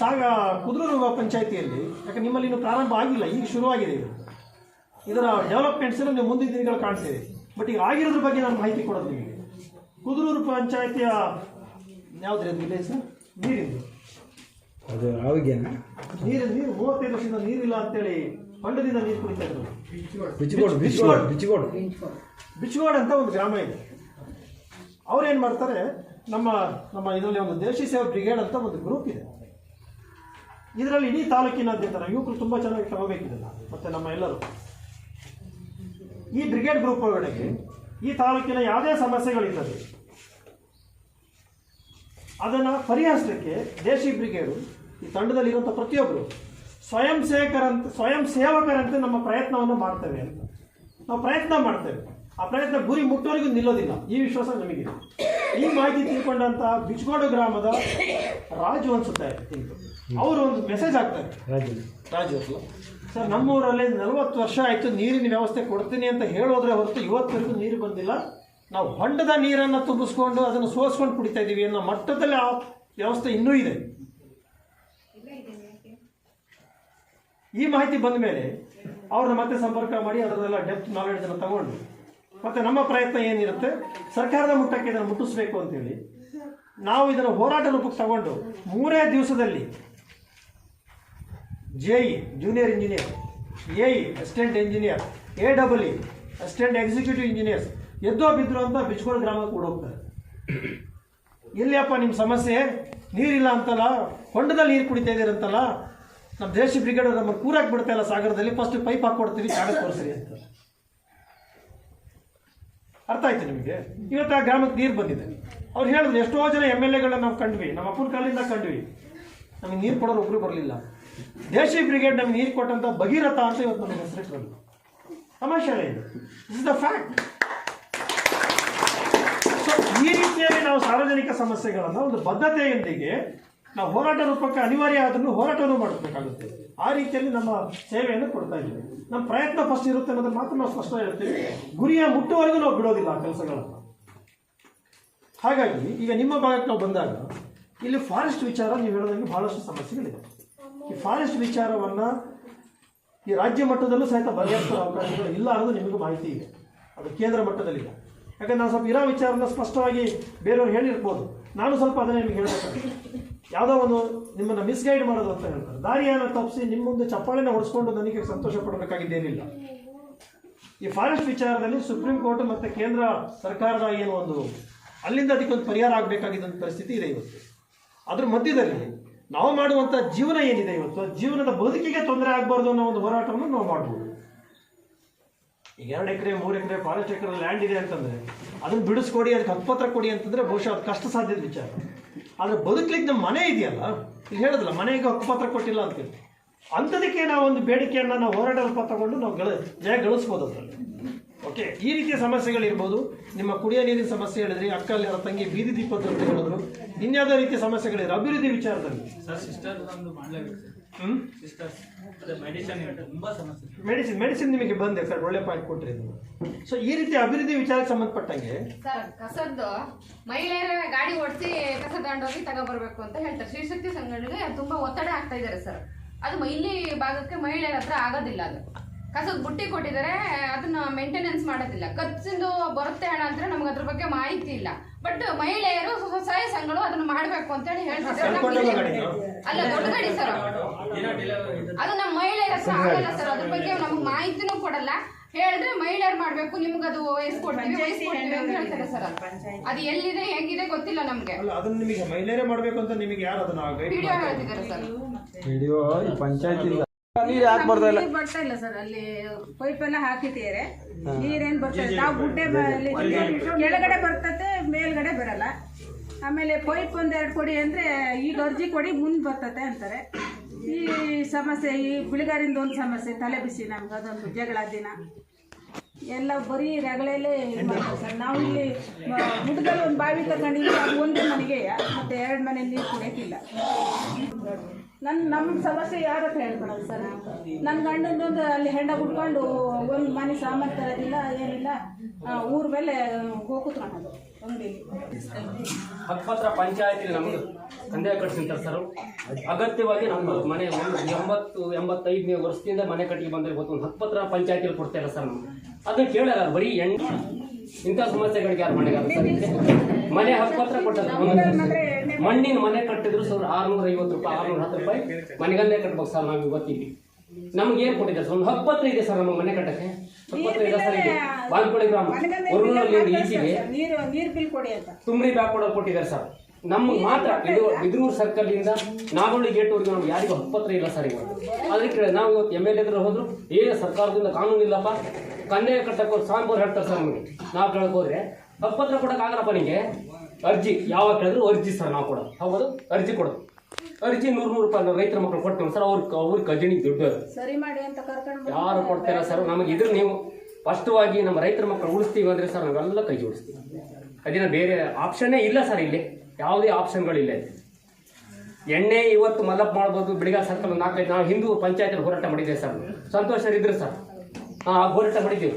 ಸಾಗ ಕುದ್ರೂರು ಪಂಚಾಯಿತಿಯಲ್ಲಿ ಯಾಕೆ ನಿಮ್ಮಲ್ಲಿ ಇನ್ನೂ ಪ್ರಾರಂಭ ಆಗಿಲ್ಲ, ಈಗ ಶುರುವಾಗಿದೆ ಇದು. ಇದರ ಡೆವಲಪ್ಮೆಂಟ್ಸ್ ನೀವು ಮುಂದಿನ ದಿನಗಳು ಕಾಣ್ತೀವಿ ಬಟ್ ಈಗ ಆಗಿರೋದ್ರ ಬಗ್ಗೆ ನಾನು ಮಾಹಿತಿ ಕೊಡೋದು ನಿಮಗೆ ಕುದುರೂರು ಪಂಚಾಯತಿಯ ಯಾವ್ದು ವಿಲೇಜ್ ನೀರಿಂದು ಅದು ಆವಿಗೆನ ನೀರು ನೀರು ಮೂವತ್ತೈದು ವರ್ಷದಿಂದ ನೀರಿಲ್ಲ ಅಂತೇಳಿ ಹೊಂಡದಿಂದ ನೀರು ಕುಡಿತಾ ಇದ್ರು. ಬಿಚ್ಚಿಗೋಡು ಬಿಚ್ಚಿಗೋಡು. ಬಿಚ್ಚಿಗೋಡು ಬಿಚ್ವಾಡ್ ಅಂತ ಒಂದು ಗ್ರಾಮ ಇದೆ. ಅವ್ರು ಏನು ಮಾಡ್ತಾರೆ ನಮ್ಮ ನಮ್ಮ ಇದರಲ್ಲಿ ಒಂದು ದೇಶಿ ಸೇವಾ ಬ್ರಿಗೇಡ್ ಅಂತ ಒಂದು ಗ್ರೂಪ್ ಇದೆ. ಇದರಲ್ಲಿ ಇಡೀ ತಾಲೂಕಿನಾದ್ಯಂತ ನಾವು ಯುವಕರು ತುಂಬ ಚೆನ್ನಾಗಿ ತಗೋಬೇಕಿದೆಲ್ಲ ಮತ್ತು ನಮ್ಮ ಎಲ್ಲರೂ. ಈ ಬ್ರಿಗೇಡ್ ಗ್ರೂಪ್ ಒಳಗಡೆ ಈ ತಾಲೂಕಿನ ಯಾವುದೇ ಸಮಸ್ಯೆಗಳಿರ್ತದೆ ಅದನ್ನು ಪರಿಹರಿಸಲಿಕ್ಕೆ ದೇಶಿ ಬ್ರಿಗೇಡು ಈ ತಂಡದಲ್ಲಿರುವಂಥ ಪ್ರತಿಯೊಬ್ಬರು ಸ್ವಯಂ ಸೇವಕರಂತೆ ಸ್ವಯಂ ಸೇವಕರಂತೆ ನಮ್ಮ ಪ್ರಯತ್ನವನ್ನು ಮಾಡ್ತೇವೆ ಅಂತ. ನಾವು ಪ್ರಯತ್ನ ಮಾಡ್ತೇವೆ. ಆ ಪ್ರಯತ್ನ ಗುರಿ ಮುಟ್ಟೋರಿಗೂ ನಿಲ್ಲೋದಿಲ್ಲ. ಈ ವಿಶ್ವಾಸ ನಮಗಿದೆ. ಈ ಮಾಹಿತಿ ತಿಳ್ಕೊಂಡಂತ ಬಿಚ್ಗೋಡು ಗ್ರಾಮದ ರಾಜು ಅನ್ಸುತ್ತೆ ಅವರು ಒಂದು ಮೆಸೇಜ್ ಹಾಕ್ತಾರೆ. ರಾಜು. ರಾಜು ಸರ್ ನಮ್ಮೂರಲ್ಲಿ ನಲವತ್ತು ವರ್ಷ ಆಯಿತು ನೀರಿನ ವ್ಯವಸ್ಥೆ ಕೊಡ್ತೀನಿ ಅಂತ ಹೇಳೋದ್ರೆ ಹೊರತು ಇವತ್ತವರೆಗೂ ನೀರು ಬಂದಿಲ್ಲ. ನಾವು ಹೊಂಡದ ನೀರನ್ನು ತುಂಬಿಸ್ಕೊಂಡು ಅದನ್ನು ಸೋಸ್ಕೊಂಡು ಕುಡಿತಾ ಇದ್ದೀವಿ ಅನ್ನೋ ಮಟ್ಟದಲ್ಲಿ ಆ ವ್ಯವಸ್ಥೆ ಇನ್ನೂ ಇದೆ. ಈ ಮಾಹಿತಿ ಬಂದ ಮೇಲೆ ಅವ್ರನ್ನ ಮತ್ತೆ ಸಂಪರ್ಕ ಮಾಡಿ ಅದರದೆಲ್ಲ ಡೆಪ್ತ್ ನಾಲೆಡ್ಜ್ ಅನ್ನು ತಗೊಂಡು ಮತ್ತೆ ನಮ್ಮ ಪ್ರಯತ್ನ ಏನಿರುತ್ತೆ? ಸರ್ಕಾರದ ಮಟ್ಟಕ್ಕೆ ಇದನ್ನು ಮುಟ್ಟಿಸ್ಬೇಕು ಅಂತೇಳಿ ನಾವು ಇದರ ಹೋರಾಟ ರೂಪಕ್ಕೆ ತಗೊಂಡು ಮೂರೇ ದಿವಸದಲ್ಲಿ J E junior engineer A E assistant engineer A double E assistant executive engineers ಎದ್ದೋ ಬಿದ್ದರು ಅಂತ ಬಿಚ್ಕೋಳ ಗ್ರಾಮಕ್ಕೆ ಓಡೋಗ್ತಾರೆ. ಎಲ್ಲಿಯಪ್ಪ ನಿಮ್ಮ ಸಮಸ್ಯೆ, ನೀರಿಲ್ಲ ಅಂತಲ್ಲ, ಹೊಂಡದಲ್ಲಿ ನೀರು ಕುಡಿತಾ ಇದ್ದೀರಂತಲ್ಲ ನಮ್ಮ ದೇಶ ಬ್ರಿಗೇಡ್ ನಮ್ಮ ಕೂರಾಕ್ ಬಿಡ್ತಾ ಇಲ್ಲ ಸಾಗರದಲ್ಲಿ ಫಸ್ಟ್ ಪೈಪ್ ಹಾಕ್ಕೊಡ್ತೀವಿ ಜಾಗ ತೋರಿಸ್ರಿ ಅಂತ. ಅರ್ಥ ಆಯ್ತು ನಿಮಗೆ? ಇವತ್ತು ಆ ಗ್ರಾಮಕ್ಕೆ ನೀರು ಬಂದಿದೆ. ಅವ್ರು ಹೇಳಿದ್ರು, ಎಷ್ಟೋ ಜನ ಎಂ ಎಲ್ ಎಗಳನ್ನ ನಾವು ಕಂಡ್ವಿ, ನಮ್ಮ ಅಪ್ಪನ ಕಾಲಿಂದ ಕಂಡ್ವಿ. ನಮಗೆ ನೀರು ಕೊಡೋರು ಒಬ್ರು ಬರಲಿಲ್ಲ. ದೇಶಿ ಬ್ರಿಗೇಡ್ ನಮ್ಗೆ ನೀರು ಕೊಟ್ಟಂತ ಭಗೀರಥ ಅಂತ ಇವತ್ತು ನಮ್ಮ ಹೆಸರಿಟ್ಟರು ತಮಾಷೆ ಇದು. ಇಸ್ ದ ಫ್ಯಾಕ್ಟ್ ಸೊ ಈ ರೀತಿಯಾಗಿ ನಾವು ಸಾರ್ವಜನಿಕ ಸಮಸ್ಯೆಗಳನ್ನು ಒಂದು ಬದ್ಧತೆಯೊಂದಿಗೆ ನಾವು ಹೋರಾಟ ರೂಪಕ್ಕೆ ಅನಿವಾರ್ಯ ಆದ್ರೂ ಹೋರಾಟವನ್ನು ಮಾಡಬೇಕಾಗುತ್ತೆ ಆ ರೀತಿಯಲ್ಲಿ ನಮ್ಮ ಸೇವೆಯನ್ನು ಕೊಡ್ತಾ ಇದ್ದೀವಿ. ನಮ್ಮ ಪ್ರಯತ್ನ ಫಸ್ಟ್ ಇರುತ್ತೆ ಅನ್ನೋದನ್ನ ಮಾತ್ರ ನಾವು ಸ್ಪಷ್ಟ ಹೇಳ್ತೀವಿ. ಗುರಿಯ ಮುಟ್ಟುವರೆಗೂ ನಾವು ಬಿಡೋದಿಲ್ಲ ಆ ಕೆಲಸಗಳನ್ನು. ಹಾಗಾಗಿ ಈಗ ನಿಮ್ಮ ಭಾಗಕ್ಕೆ ನಾವು ಬಂದಾಗ ಇಲ್ಲಿ ಫಾರೆಸ್ಟ್ ವಿಚಾರ ನೀವು ಹೇಳೋದಂಗೆ ಬಹಳಷ್ಟು ಸಮಸ್ಯೆಗಳಿದೆ. ಈ ಫಾರೆಸ್ಟ್ ವಿಚಾರವನ್ನು ಈ ರಾಜ್ಯ ಮಟ್ಟದಲ್ಲೂ ಸಹಿತ ಬಗೆಹರಿಸುವ ಅವಕಾಶಗಳು ಇಲ್ಲ ಅನ್ನೋದು ನಿಮಗೂ ಮಾಹಿತಿ ಇದೆ. ಅದು ಕೇಂದ್ರ ಮಟ್ಟದಲ್ಲಿದೆ. ಯಾಕಂದ್ರೆ ನಾನು ಸ್ವಲ್ಪ ಇರೋ ವಿಚಾರನ ಸ್ಪಷ್ಟವಾಗಿ ಬೇರೆಯವ್ರು ಹೇಳಿರ್ಬೋದು. ನಾನು ಸ್ವಲ್ಪ ಅದನ್ನೇ ನಿಮಗೆ ಹೇಳ್ತೀನಿ ಯಾವುದೋ ಒಂದು ನಿಮ್ಮನ್ನು ಮಿಸ್ಗೈಡ್ ಮಾಡೋದು ಅಂತ ಹೇಳ್ತಾರೆ. ದಾರಿಯನ್ನು ತಪ್ಪಿಸಿ ನಿಮ್ಮ ಮುಂದೆ ಚಪ್ಪಾಳೆನ ಹೊಡೆಸ್ಕೊಂಡು ನನಗೆ ಸಂತೋಷ ಪಡಬೇಕಾಗಿದ್ದೇನಿಲ್ಲ ಈ ಫಾರೆಸ್ಟ್ ವಿಚಾರದಲ್ಲಿ ಸುಪ್ರೀಂ ಕೋರ್ಟ್ ಮತ್ತು ಕೇಂದ್ರ ಸರ್ಕಾರದ ಏನು ಒಂದು ಅಲ್ಲಿಂದ ಅದಕ್ಕೊಂದು ಪರಿಹಾರ ಆಗಬೇಕಾಗಿದ್ದಂಥ ಪರಿಸ್ಥಿತಿ ಇದೆ ಇವತ್ತು. ಅದ್ರ ಮಧ್ಯದಲ್ಲಿ ನಾವು ಮಾಡುವಂಥ ಜೀವನ ಏನಿದೆ ಇವತ್ತು? ಜೀವನದ ಬದುಕಿಗೆ ತೊಂದರೆ ಆಗಬಾರ್ದು ಅನ್ನೋ ಒಂದು ಹೋರಾಟವನ್ನು ನಾವು ಮಾಡ್ಬೋದು. ಈಗ ಎರಡು ಎಕರೆ, ಮೂರು ಎಕರೆ ಫಾರೆಸ್ಟ್ ಎಕರೆ ಲ್ಯಾಂಡ್ ಇದೆ ಅಂತಂದ್ರೆ ಅದನ್ನ ಬಿಡಿಸ್ಕೊಡಿ, ಅದಕ್ಕೆ ಹಕ್ಕುಪತ್ರ ಕೊಡಿ ಅಂತಂದ್ರೆ ಬಹುಶಃ ಅದು ಕಷ್ಟ ಸಾಧ್ಯದ ವಿಚಾರ. ಆದ್ರೆ ಬದುಕ್ಲಿಕ್ಕೆ ನಮ್ಮ ಮನೆ ಇದೆಯಲ್ಲ, ಇಲ್ಲಿ ಹೇಳಿದ್ರಲ್ಲ ಮನೆಗೆ ಹಕ್ಕುಪತ್ರ ಕೊಟ್ಟಿಲ್ಲ ಅಂತೇಳಿ ಅಂಥದಕ್ಕೆ ನಾವು ಒಂದು ಬೇಡಿಕೆಯನ್ನು ನಾವು ಹೋರಾಟ ರೂಪ ತಗೊಂಡು ನಾವು ಗಳ, ಜಯ ಗಳಿಸ್ಬೋದು ಅದರಲ್ಲಿ. ಓಕೆ ಈ ರೀತಿಯ ಸಮಸ್ಯೆಗಳಿರ್ಬೋದು ನಿಮ್ಮ ಕುಡಿಯೋ ನೀರಿನ ಸಮಸ್ಯೆ ಹೇಳಿದ್ರಿ ಅಕ್ಕಲ್ಲಿ ಅವರ ತಂಗಿ ಬೀದಿ ದೀಪದ ಹೇಳಿದ್ರು. ಇನ್ಯಾವುದೋ ರೀತಿಯ ಸಮಸ್ಯೆಗಳಿರೋ ಅಭಿವೃದ್ಧಿ ವಿಚಾರದಲ್ಲಿ. ಸರ್ ಸಿಸ್ಟರ್ ಮೆಡಿಸಿನ್ ತುಂಬಾ ಸಮಸ್ಯೆ. ಮೆಡಿಸಿನ್ ಮೆಡಿಸಿನ್ ನಿಮಗೆ ಬಂದೆ ಸರ್ ಒಳ್ಳೆ ಪಾಯಿಂಟ್ ಕೊಟ್ರಿ ನೀವು. ಸೊ ಈ ರೀತಿ ಅಭಿವೃದ್ಧಿ ವಿಚಾರಕ್ಕೆ ಸಂಬಂಧಪಟ್ಟಂಗೆ ಸರ್ ಕಸದ್ದು ಮಹಿಳೆಯರ ಗಾಡಿ ಓಡಿಸಿ ಕಸ ತಗೊಂಡೋಗಿ ತಗೋಬರ್ಬೇಕು ಅಂತ ಹೇಳ್ತಾರೆ. ಶ್ರೀಶಕ್ತಿ ಸಂಘಟನೆಗೆ ತುಂಬಾ ಒತ್ತಡ ಆಗ್ತಾ ಇದ್ದಾರೆ ಸರ್. ಅದು ಇಲ್ಲಿ ಭಾಗಕ್ಕೆ ಮಹಿಳೆಯರ ಹತ್ರ ಆಗೋದಿಲ್ಲ ಅದು. ಕಸದ ಬುಟ್ಟಿ ಕೊಟ್ಟಿದ್ದಾರೆ ಅದನ್ನ ಮೇಂಟೆನೆನ್ಸ್ ಮಾಡೋದಿಲ್ಲ. ಖರ್ಚಿಂದು ಬರುತ್ತೆ ಹಣ ಅಂದ್ರೆ ನಮ್ಗೆ ಅದ್ರ ಬಗ್ಗೆ ಮಾಹಿತಿ ಇಲ್ಲ. ಬಟ್ ಮಹಿಳೆಯರು ಸ್ವಸಹಾಯ ಸಂಘಗಳು ಅದನ್ನ ಮಾಡ್ಬೇಕು ಅಂತ ಹೇಳಿ ಹೇಳ್ತಿದ್ದಾರೆ ಗಾಡಿನಾ? ಅಲ್ಲ ದೊಡ್ಡ ಗಾಡಿ ಸರ್ ಅದು. ನಮ್ಮ ಮಹಿಳೆಯರ ಹತ್ರ ಆಗಲ್ಲ ಸರ್ ಅದ್ರ ಬಗ್ಗೆ ನಮ್ಗೆ ಮಾಹಿತಿನೂ ಕೊಡಲ್ಲ. ಹೇಳಿದ್ರೆ ಮಹಿಳೆಯರು ಮಾಡ್ಬೇಕು ನಿಮ್ಗೆ ಅದು ವಹಿಸ್ಕೊಡ್ತೀವಿ ವಹಿಸ್ಕೊಡ್ತೀವಿ ಅಂತ ಹೇಳ್ತಾರೆ ಸರ್ ಅದು. ಅದು ಎಲ್ಲಿದೆ ಹೆಂಗಿದೆ ಗೊತ್ತಿಲ್ಲ ನಮ್ಗೆ. ಅಲ್ಲ ಅದನ್ನ ನಿಮಗೆ ಮಹಿಳೆಯರೇ ಮಾಡ್ಬೇಕು ಅಂತ ನಿಮಗೆ ಯಾರು ಅದನ್ನ ಗೈಡ್ ವಿಡಿಯೋ ಹೇಳ್ತಿದ್ದಾರೆ ಸರ್. ವಿಡಿಯೋ ಈ ಪಂಚಾಯತಿಂದ ನೀರು ಯಾಕೆ ಬರ್ತಾ ಇಲ್ಲ? ನೀರ್ ಬರ್ತಾ ಇಲ್ಲ ಸರ್ ಅಲ್ಲಿ ಪೈಪ್ ಎಲ್ಲ ಹಾಕಿಟ್ಟಿದ್ದಾರೆ. ನೀರೇನ್ ಬರ್ತಾ ಇಲ್ಲ? ನಾವು ಗುಡ್ಡೆ ಅಲ್ಲಿ ಕೆಳಗಡೆ ಬರ್ತತೆ ಮೇಲ್ಗಡೆ ಬರಲ್ಲ. ಆಮೇಲೆ ಪೈಪ್ ಒಂದೆರಡು ಕೊಡಿ ಅಂದ್ರೆ ಈಗ ಅರ್ಜಿ ಕೊಡಿ ಮುಂದ್ ಬರ್ತತೆ ಅಂತಾರೆ. ಈ ಸಮಸ್ಯೆ ಈ ಬಿಳಿಗಾರಿಂದ ಒಂದು ಸಮಸ್ಯೆ ತಲೆ ಬಿಸಿ ನಮ್ಗೆ ಅದೊಂದು ಜಗಳ ದಿನ. ಎಲ್ಲ ಬರೀ ರಗಳೆಲ್ಲೇ ಸರ್. ನಾವು ಇಲ್ಲಿ ಒಂದು ಬಾವಿ ತಗೊಂಡಿದ್ವಿ ಅದು ಒಂದೇ ಮನೆಗೆ, ಮತ್ತೆ ಎರಡು ಮನೆ ನೀರು ಕುಡಿಯೋಕ್ಕಿಲ್ಲ ನನ್ನ ನಮ್ಮ ಸಮಸ್ಯೆ ಯಾರ ಹತ್ರ ಹೇಳ್ಕೊಳಲ್ಲ ಸರ್? ನನ್ನ ಗಂಡಂದೊಂದು ಅಲ್ಲಿ ಹೆಂಡ ಬಿಟ್ಕೊಂಡು ಒಂದು ಮನೆ ಸಾಮಾನು ತರೋದಿಲ್ಲ ಏನಿಲ್ಲ ಊರ ಮೇಲೆ ಹೋಗಿ ಕೂತ್ಕೊಳ್ಳೋದು ಅಂಗಡಿಲಿ ಹಕ್ಕಪತ್ರ ಪಂಚಾಯತಿ ನಮ್ದು. ತಂದೆ ಕಟ್ಸಿಂತಾರೆ ಸರ್ ಅಗತ್ಯವಾಗಿ ನಮ್ಮ ಮನೆ ಒಂದು ಎಂಬತ್ತು, ಎಂಬತ್ತೈದನೇ ವರ್ಷದಿಂದ ಮನೆ ಕಟ್ಟಿಗೆ ಬಂದ್ರೆ ಗೊತ್ತು. ಒಂದು ಹಕ್ಕಪತ್ರ ಪಂಚಾಯತಿಯಲ್ಲಿ ಕೊಡ್ತಾ ಇಲ್ಲ ಸರ್ ನಮ್ಗೆ. ಅದನ್ನ ಕೇಳಲ್ಲ ಬರೀ ಎಣ್ಣೆ ಇಂಥ ಸಮಸ್ಯೆಗಳಿಗೆ ಯಾರು ಮನೆಗಾರ ಇದಕ್ಕೆ? ಮನೆ ಹಕ್ಕಪತ್ರ ಕೊಟ್ಟಲ್ಲ ಮಣ್ಣಿನ ಮನೆ ಕಟ್ಟಿದ್ರು ಸರ್ ಆರ್ನೂರ ಐವತ್ತು ರೂಪಾಯಿ ಆರ್ನೂರ ಹತ್ತು ರೂಪಾಯಿ. ಮನೆಗಲ್ಲೇ ಕಟ್ಬೇಕು ಸರ್ ನಾವು ಇವತ್ತಿಗೆ ನಮ್ಗೆ ಏನ್ ಕೊಟ್ಟಿದ್ದಾರೆ ಸರ್? ಒಂದು ಹಪ್ಪತ್ರ ಇದೆ ಸರ್ ನಮ್ಮ ಮನೆ ಕಟ್ಟಕ್ಕೆ. ಹಕ್ಕಪತ್ರ ಇದೆ ಸರ್ ಇದೆ ಗ್ರಾಮ. ಈಚೆಗೆ ತುಮ್ರಿ ಬ್ಯಾಕ್ ಕೊಡೋರು ಕೊಟ್ಟಿದ್ದಾರೆ ಸರ್. ನಮ್ಗೆ ಮಾತ್ರ ಇದು ಬಿದ್ರೂರು ಸರ್ಕಲ್ ಇಂದ ನಾಗೋಳಿ ಗೇಟ್ ಅವ್ರಿಗೆ ನಮ್ಗೆ ಯಾರಿಗೂ ಹಪ್ಪತ್ರ ಇಲ್ಲ ಸರ್ ಇವತ್ತು ಅದಕ್ಕೆ ನಾವು ಇವತ್ತು ಎಂ ಎಲ್ ಎದ್ರು ಹೋದ್ರು ಏನು ಸರ್ಕಾರದಿಂದ ಕಾನೂನು ಇಲ್ಲಪ್ಪ ಕನ್ನೆ ಕಟ್ಟಕ್ಕೆ ಸಾಂಬಾರು ಹೇಳ್ತಾರೆ ಸರ್ ನಮಗೆ. ನಾವು ಕೇಳಕ್ಕೆ ಹೋದ್ರೆ ಕೊಡೋಕ್ಕಾಗಲ್ಲಪ್ಪ ಕೊಡಕ್ ಆಗಲ್ಲಪ್ಪ ನಿಮಗೆ ಅರ್ಜಿ ಯಾವಾಗ ಕೇಳಿದ್ರು ಅರ್ಜಿ ಸರ್ ನಾವು ಕೊಡೋದು ಹೌದು ಅರ್ಜಿ ಕೊಡೋದು. ಅರ್ಜಿ ನೂರು ನೂರು ರೂಪಾಯಿ ರೈತರ ಮಕ್ಕಳು ಕೊಡ್ತೀವಿ ಸರ್ ಅವ್ರ ಅವ್ರ ಖಜಾನಿ ದುಡ್ಡು ಸರಿ ಮಾಡಿ ಅಂತ ಕರ್ಕೊಂಡು ಯಾರು ಕೊಡ್ತೀರಾ ಸರ್? ನಮಗೆ ಇದ್ರ ನೀವು ಸ್ಪಷ್ಟವಾಗಿ ನಮ್ಮ ರೈತರ ಮಕ್ಕಳು ಉಳಿಸ್ತೀವಿ ಅಂದರೆ ಸರ್ ನಾವೆಲ್ಲ ಕೈ ಜೋಡಿಸ್ತೀವಿ. ಅದಿನ ಬೇರೆ ಆಪ್ಷನ್ನೇ ಇಲ್ಲ ಸರ್ ಇಲ್ಲಿ. ಯಾವುದೇ ಆಪ್ಷನ್ಗಳಿಲ್ಲ. ಎಣ್ಣೆ ಇವತ್ತು ಮಲ್ಲಪ್ಪ ಮಾಡ್ಬೋದು ಬಿಡಿಗಾಲ್ ಸರ್ಕಲ್ ನಾಲ್ಕೈದು ನಾವು ಹಿಂದೂ ಪಂಚಾಯತ್ ಹೋರಾಟ ಮಾಡಿದ್ದೇವೆ ಸರ್. ಸಂತೋಷ ಸರ್ ಇದ್ರು ಸರ್. ಆ ಹೋರಾಟ ಮಾಡಿದ್ದೀವಿ.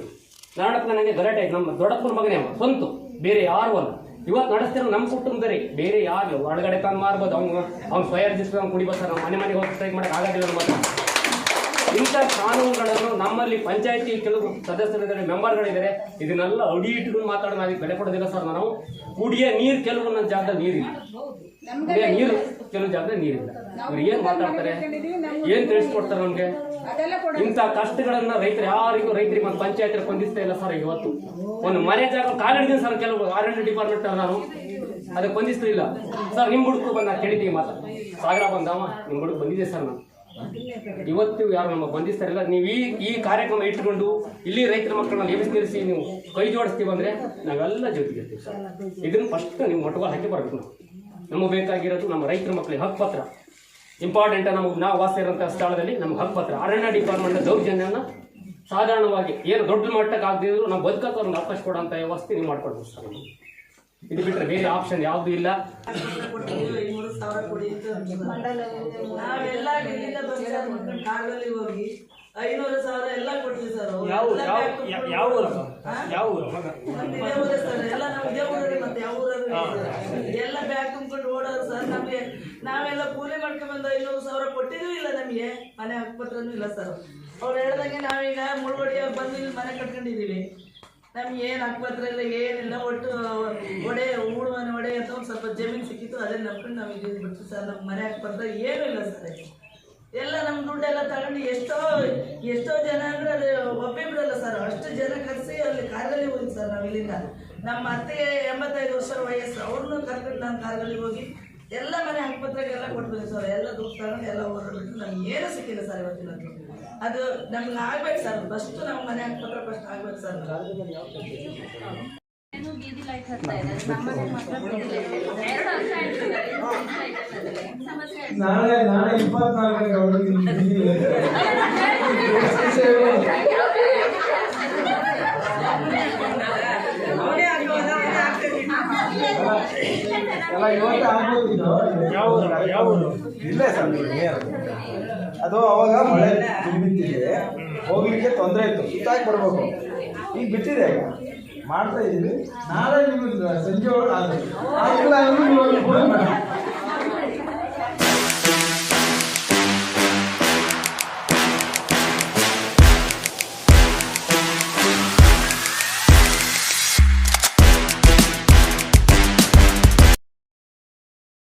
ನಾಡಪ್ಪ ನನಗೆ ಗಲಾಟೆ ನಮ್ಮ ದೊಡ್ಡಪ್ಪನ ಮಗನೇ ಅವ, ಸ್ವಂತ, ಬೇರೆ ಯಾರು ಅಲ್ಲ. ಇವತ್ತು ನಡೆಸ್ತಿರೋ ನಮ್ಮ ಕುಟುಂಬದರಿ ಬೇರೆ ಯಾರು ಒಳಗಡೆ ತಂದು ಮಾರ್ಬೋದು, ಅವ್ನು ಅವ್ನು ಸ್ವಯರ್ಜಿಸ್ಕೊಂಡು ಕುಡಿಬೋದು ಸರ್. ಮನೆ ಮನೆಗೆ ಹೋಗಿ ಸ್ಟ್ರೈಕ್ ಮಾಡಕ್ಕೆ ಆಗೋದಿಲ್ಲ. ಇಂಥ ಕಾನೂನುಗಳನ್ನು ನಮ್ಮಲ್ಲಿ ಪಂಚಾಯತಿ ಕೆಲವು ಸದಸ್ಯರಿದ್ದಾರೆ, ಮೆಂಬರ್ಗಳಿದ್ದಾರೆ, ಇದನ್ನೆಲ್ಲ ಅಡಿ ಇಟ್ಕೊಂಡು ಮಾತಾಡೋದು ಅದಕ್ಕೆ ಬೆಲೆ ಕೊಡೋದಿಲ್ಲ ಸರ್ ನಾವು ಕುಡಿಯ ನೀರು ಕೆಲವು ನನ್ನ ಜಾಗದಲ್ಲಿ ನೀರಿಲ್ಲ. ಕುಡಿಯ ನೀರು ಕೆಲವು ಜಾಗದಲ್ಲಿ ನೀರಿಲ್ಲ. ಇವ್ರು ಏನ್ ಮಾತಾಡ್ತಾರೆ? ಏನ್ ತಿಳಿಸ್ಕೊಡ್ತಾರೆ ನಮ್ಗೆ ಇಂಥ ಕಷ್ಟಗಳನ್ನ ರೈತರು ಯಾರಿಗೂ ರೈತರಿ ಒಂದು ಪಂಚಾಯತ್ ಕೊಂದಿಸ್ತಾ ಇಲ್ಲ ಸರ್ ಇವತ್ತು. ಒಂದು ಮನೆ ಜಾಗ ಕಾಲಿಡ್ತೀನಿ ಸರ್ ಕೆಲವು ಆರ್ ಎಲ್ ಡಿಪಾರ್ಟ್ಮೆಂಟ್ ನಾನು. ಅದಕ್ಕೆ ಸ್ಪಂದಿಸ್ತಾ ಇಲ್ಲ. ಸರ್, ನಿಮ್ ಹುಡುಕು ಬಂದ ನಾ ಕೇಳಿದ್ದೀವಿ ಮಾತಾ ಸಾಗರ ಬಂದಾಮ ನಿಮ್ ಹುಡುಗ ಬಂದಿದೆ ಸರ್ ನಾನು. ಇವತ್ತು ಯಾರು ನಮ್ಮ ಬಂಧಿಸ್ತಾರಿಲ್ಲ. ನೀವು ಈ ಈ ಕಾರ್ಯಕ್ರಮ ಇಟ್ಕೊಂಡು ಇಲ್ಲಿ ರೈತರ ಮಕ್ಕಳನ್ನ ನಿಲ್ಲಿಸಿ ನೀವು ಕೈ ಜೋಡಿಸ್ತೀವಿ ಅಂದ್ರೆ ನಾವೆಲ್ಲ ಜೊತೆಗಿರ್ತೀವಿ ಸರ್. ಇದನ್ನು ಫಸ್ಟ್ ನೀವು ಮೊಟ್ಟಗಳು ಹಾಕಿ ಬರಬೇಕು ನಮಗೆ ಬೇಕಾಗಿರೋದು ನಮ್ಮ ರೈತರ ಮಕ್ಕಳಿಗೆ ಹಕ್ಕುಪತ್ರ ಇಂಪಾರ್ಟೆಂಟ್ ನಮಗೆ ನಾವು ವಾಸ ಇರೋಂಥ ಸ್ಥಳದಲ್ಲಿ ನಮ್ಗೆ ಹಕ್ಕುಪತ್ರ ಅರಣ್ಯ ಡಿಪಾರ್ಟ್ಮೆಂಟ್ ದೌರ್ಜನ್ಯನ ಸಾಧಾರಣವಾಗಿ ಏನು ದೊಡ್ಡ ಮಟ್ಟಕ್ಕೆ ಆಗದಿದ್ರು ನಾವು ಬದುಕಕ್ಕೆ ಅವ್ರಿಗೆ ಅವಕಾಶ ಕೊಡೋಂಥ ವ್ಯವಸ್ಥೆ ನೀವು ಮಾಡ್ಕೊಡ್ಬೋದು ಸರ್. ಇದು ಬಿಟ್ರೆ ಬೇರೆ ಆಪ್ಷನ್ ಯಾವ್ದು ಇಲ್ಲ. ಐನೂರು ಕೊಡಿ ಅಂತ ನಾವೆಲ್ಲ ಇಲ್ಲಿಂದ ಬಂದು ಕಾರಲ್ಲಿ ಹೋಗಿ ಐನೂರು ಸಾವಿರ ಎಲ್ಲ ಕೊಡ್ತೀವಿ ಸರ್ ಯಾವ ಯಾವ ಯಾವ- ಯಾವ ಊರು ಯಾವ ಊರು ನಮ್ದು ಇದೇ ಊರೇ ಸರ್. ಎಲ್ಲ ನಮ್ದು ಇದೇ ಊರಲ್ಲಿ ಮತ್ತೆ ಯಾವ ಊರಲ್ಲಿ ಎಲ್ಲ ಬ್ಯಾಗ್ ತುಂಬಿಕೊಂಡು ಓಡೋರು ಸರ್. ನಮಗೆ ನಾವೆಲ್ಲ ಕೂಲಿ ಮಾಡ್ಕೊಂಡ್ ಬಂದ ಐನೂರು ಸಾವಿರ ಕೊಟ್ಟಿದ್ರು ಇಲ್ಲ ನಮಗೆ. ಮನೆ ಹಕ್ಕುಪತ್ರನೂ ಇಲ್ಲ ಸರ್. ಅವ್ರು ಹೇಳ್ದಂಗೆ ನಾವೀಗ ಮುಳುಗಡೆ ಬಂದು ಇಲ್ಲಿ ಮನೆ ಕಟ್ಕೊಂಡಿದೀವಿ ನಮ್ಗೆ ಏನು ಹಕ್ಕುಪತ್ರ ಇಲ್ಲ ಏನಿಲ್ಲ, ಒಟ್ಟು ಒಡೆ ಊಡು ಮನೆ ಒಡೆ ಅಂತ ಒಂದು ಸ್ವಲ್ಪ ಜಮೀನು ಸಿಕ್ಕಿತ್ತು, ಅದೇ ನಂಬ್ಕೊಂಡು ನಾವು ಇಲ್ಲಿ ಬಿಟ್ಟು ಸರ್, ನಮ್ಗೆ ಮನೆ ಹಕ್ಕುಪತ್ರ ಏನೂ ಇಲ್ಲ ಸರ್ ಎಲ್ಲ ನಮ್ಮ ದುಡ್ಡೆಲ್ಲ ತಗೊಂಡು ಎಷ್ಟೋ ಎಷ್ಟೋ ಜನ ಅಂದ್ರೆ ಅದು ಒಬ್ಬೇ ಬಿಡಲ್ಲ ಸರ್, ಅಷ್ಟು ಜನ ಕರೆಸಿ ಅಲ್ಲಿ ಕಾರ್ಗಲ್ಲಿ ಹೋಗಿ ಸರ್ ನಾವು ಇಲ್ಲಿಂದ. ನಮ್ಮ ಅತ್ತೆಗೆ ಎಂಬತ್ತೈದು ವರ್ಷ ವಯಸ್ಸು ಅವ್ರನ್ನೂ ಕರ್ಕೊಂಡು ನಾನು ಕಾರ್ಗಲ್ಲಿ ಹೋಗಿ ಎಲ್ಲ ಮನೆ ಆಸ್ಪತ್ರೆಗೆಲ್ಲ ಕೊಟ್ಬಿಡಿ ಸರ್, ಎಲ್ಲ ದುಡ್ಡು ತಗೊಂಡು ಎಲ್ಲ ಹೊರಬಿಟ್ಟು ನಮ್ಗೆ ಏನೂ ಸಿಕ್ಕಿಲ್ಲ ಸರ್ ಇವತ್ತಿನದ್ದು ಅದು ನಮ್ಗೆ ಆಗ್ಬೇಕು ಸರ್. ಫಸ್ಟ್ ನಮ್ಮ ಮನೆ ಹಾಕ್ಬೇಕು ಫಸ್ಟ್ ಆಗ್ಬೇಕು ಸರ್. ಬೀದಿ ಲೈಟ್ ಹತ್ತಾ ಇದೆ? ನಮ್ಮನೆ ಮಾತ್ರ ಬೀದಿ ಲೈಟ್ ಇಲ್ಲ. ಎರಡು ವರ್ಷ ಆಯ್ತು ಸರ್, ಸಮಸ್ಯೆ ಆಯ್ತು? ನಾಳೆ ನಾಳೆ ಇಪ್ಪತ್ನಾಲ್ಕಕ್ಕೆ ಇವತ್ತು ಯಾವ ಯಾವ ಇಲ್ಲೇ ಅದು ಅವಾಗ ಮಳೆ ಬಿತ್ತಿದೆ ಹೋಗ್ಲಿಕ್ಕೆ ತೊಂದರೆ ಇತ್ತು ಸುತ್ತಾಗಿ ಬರಬೇಕು. ಈಗ ಬಿಟ್ಟಿದೆ. ಈಗ ಮಾಡ್ತಾ ಇದ್ದೀವಿ ನಾಳೆ ನಿಮಗೆ ಸಂಜೆ ಒಳಗೆ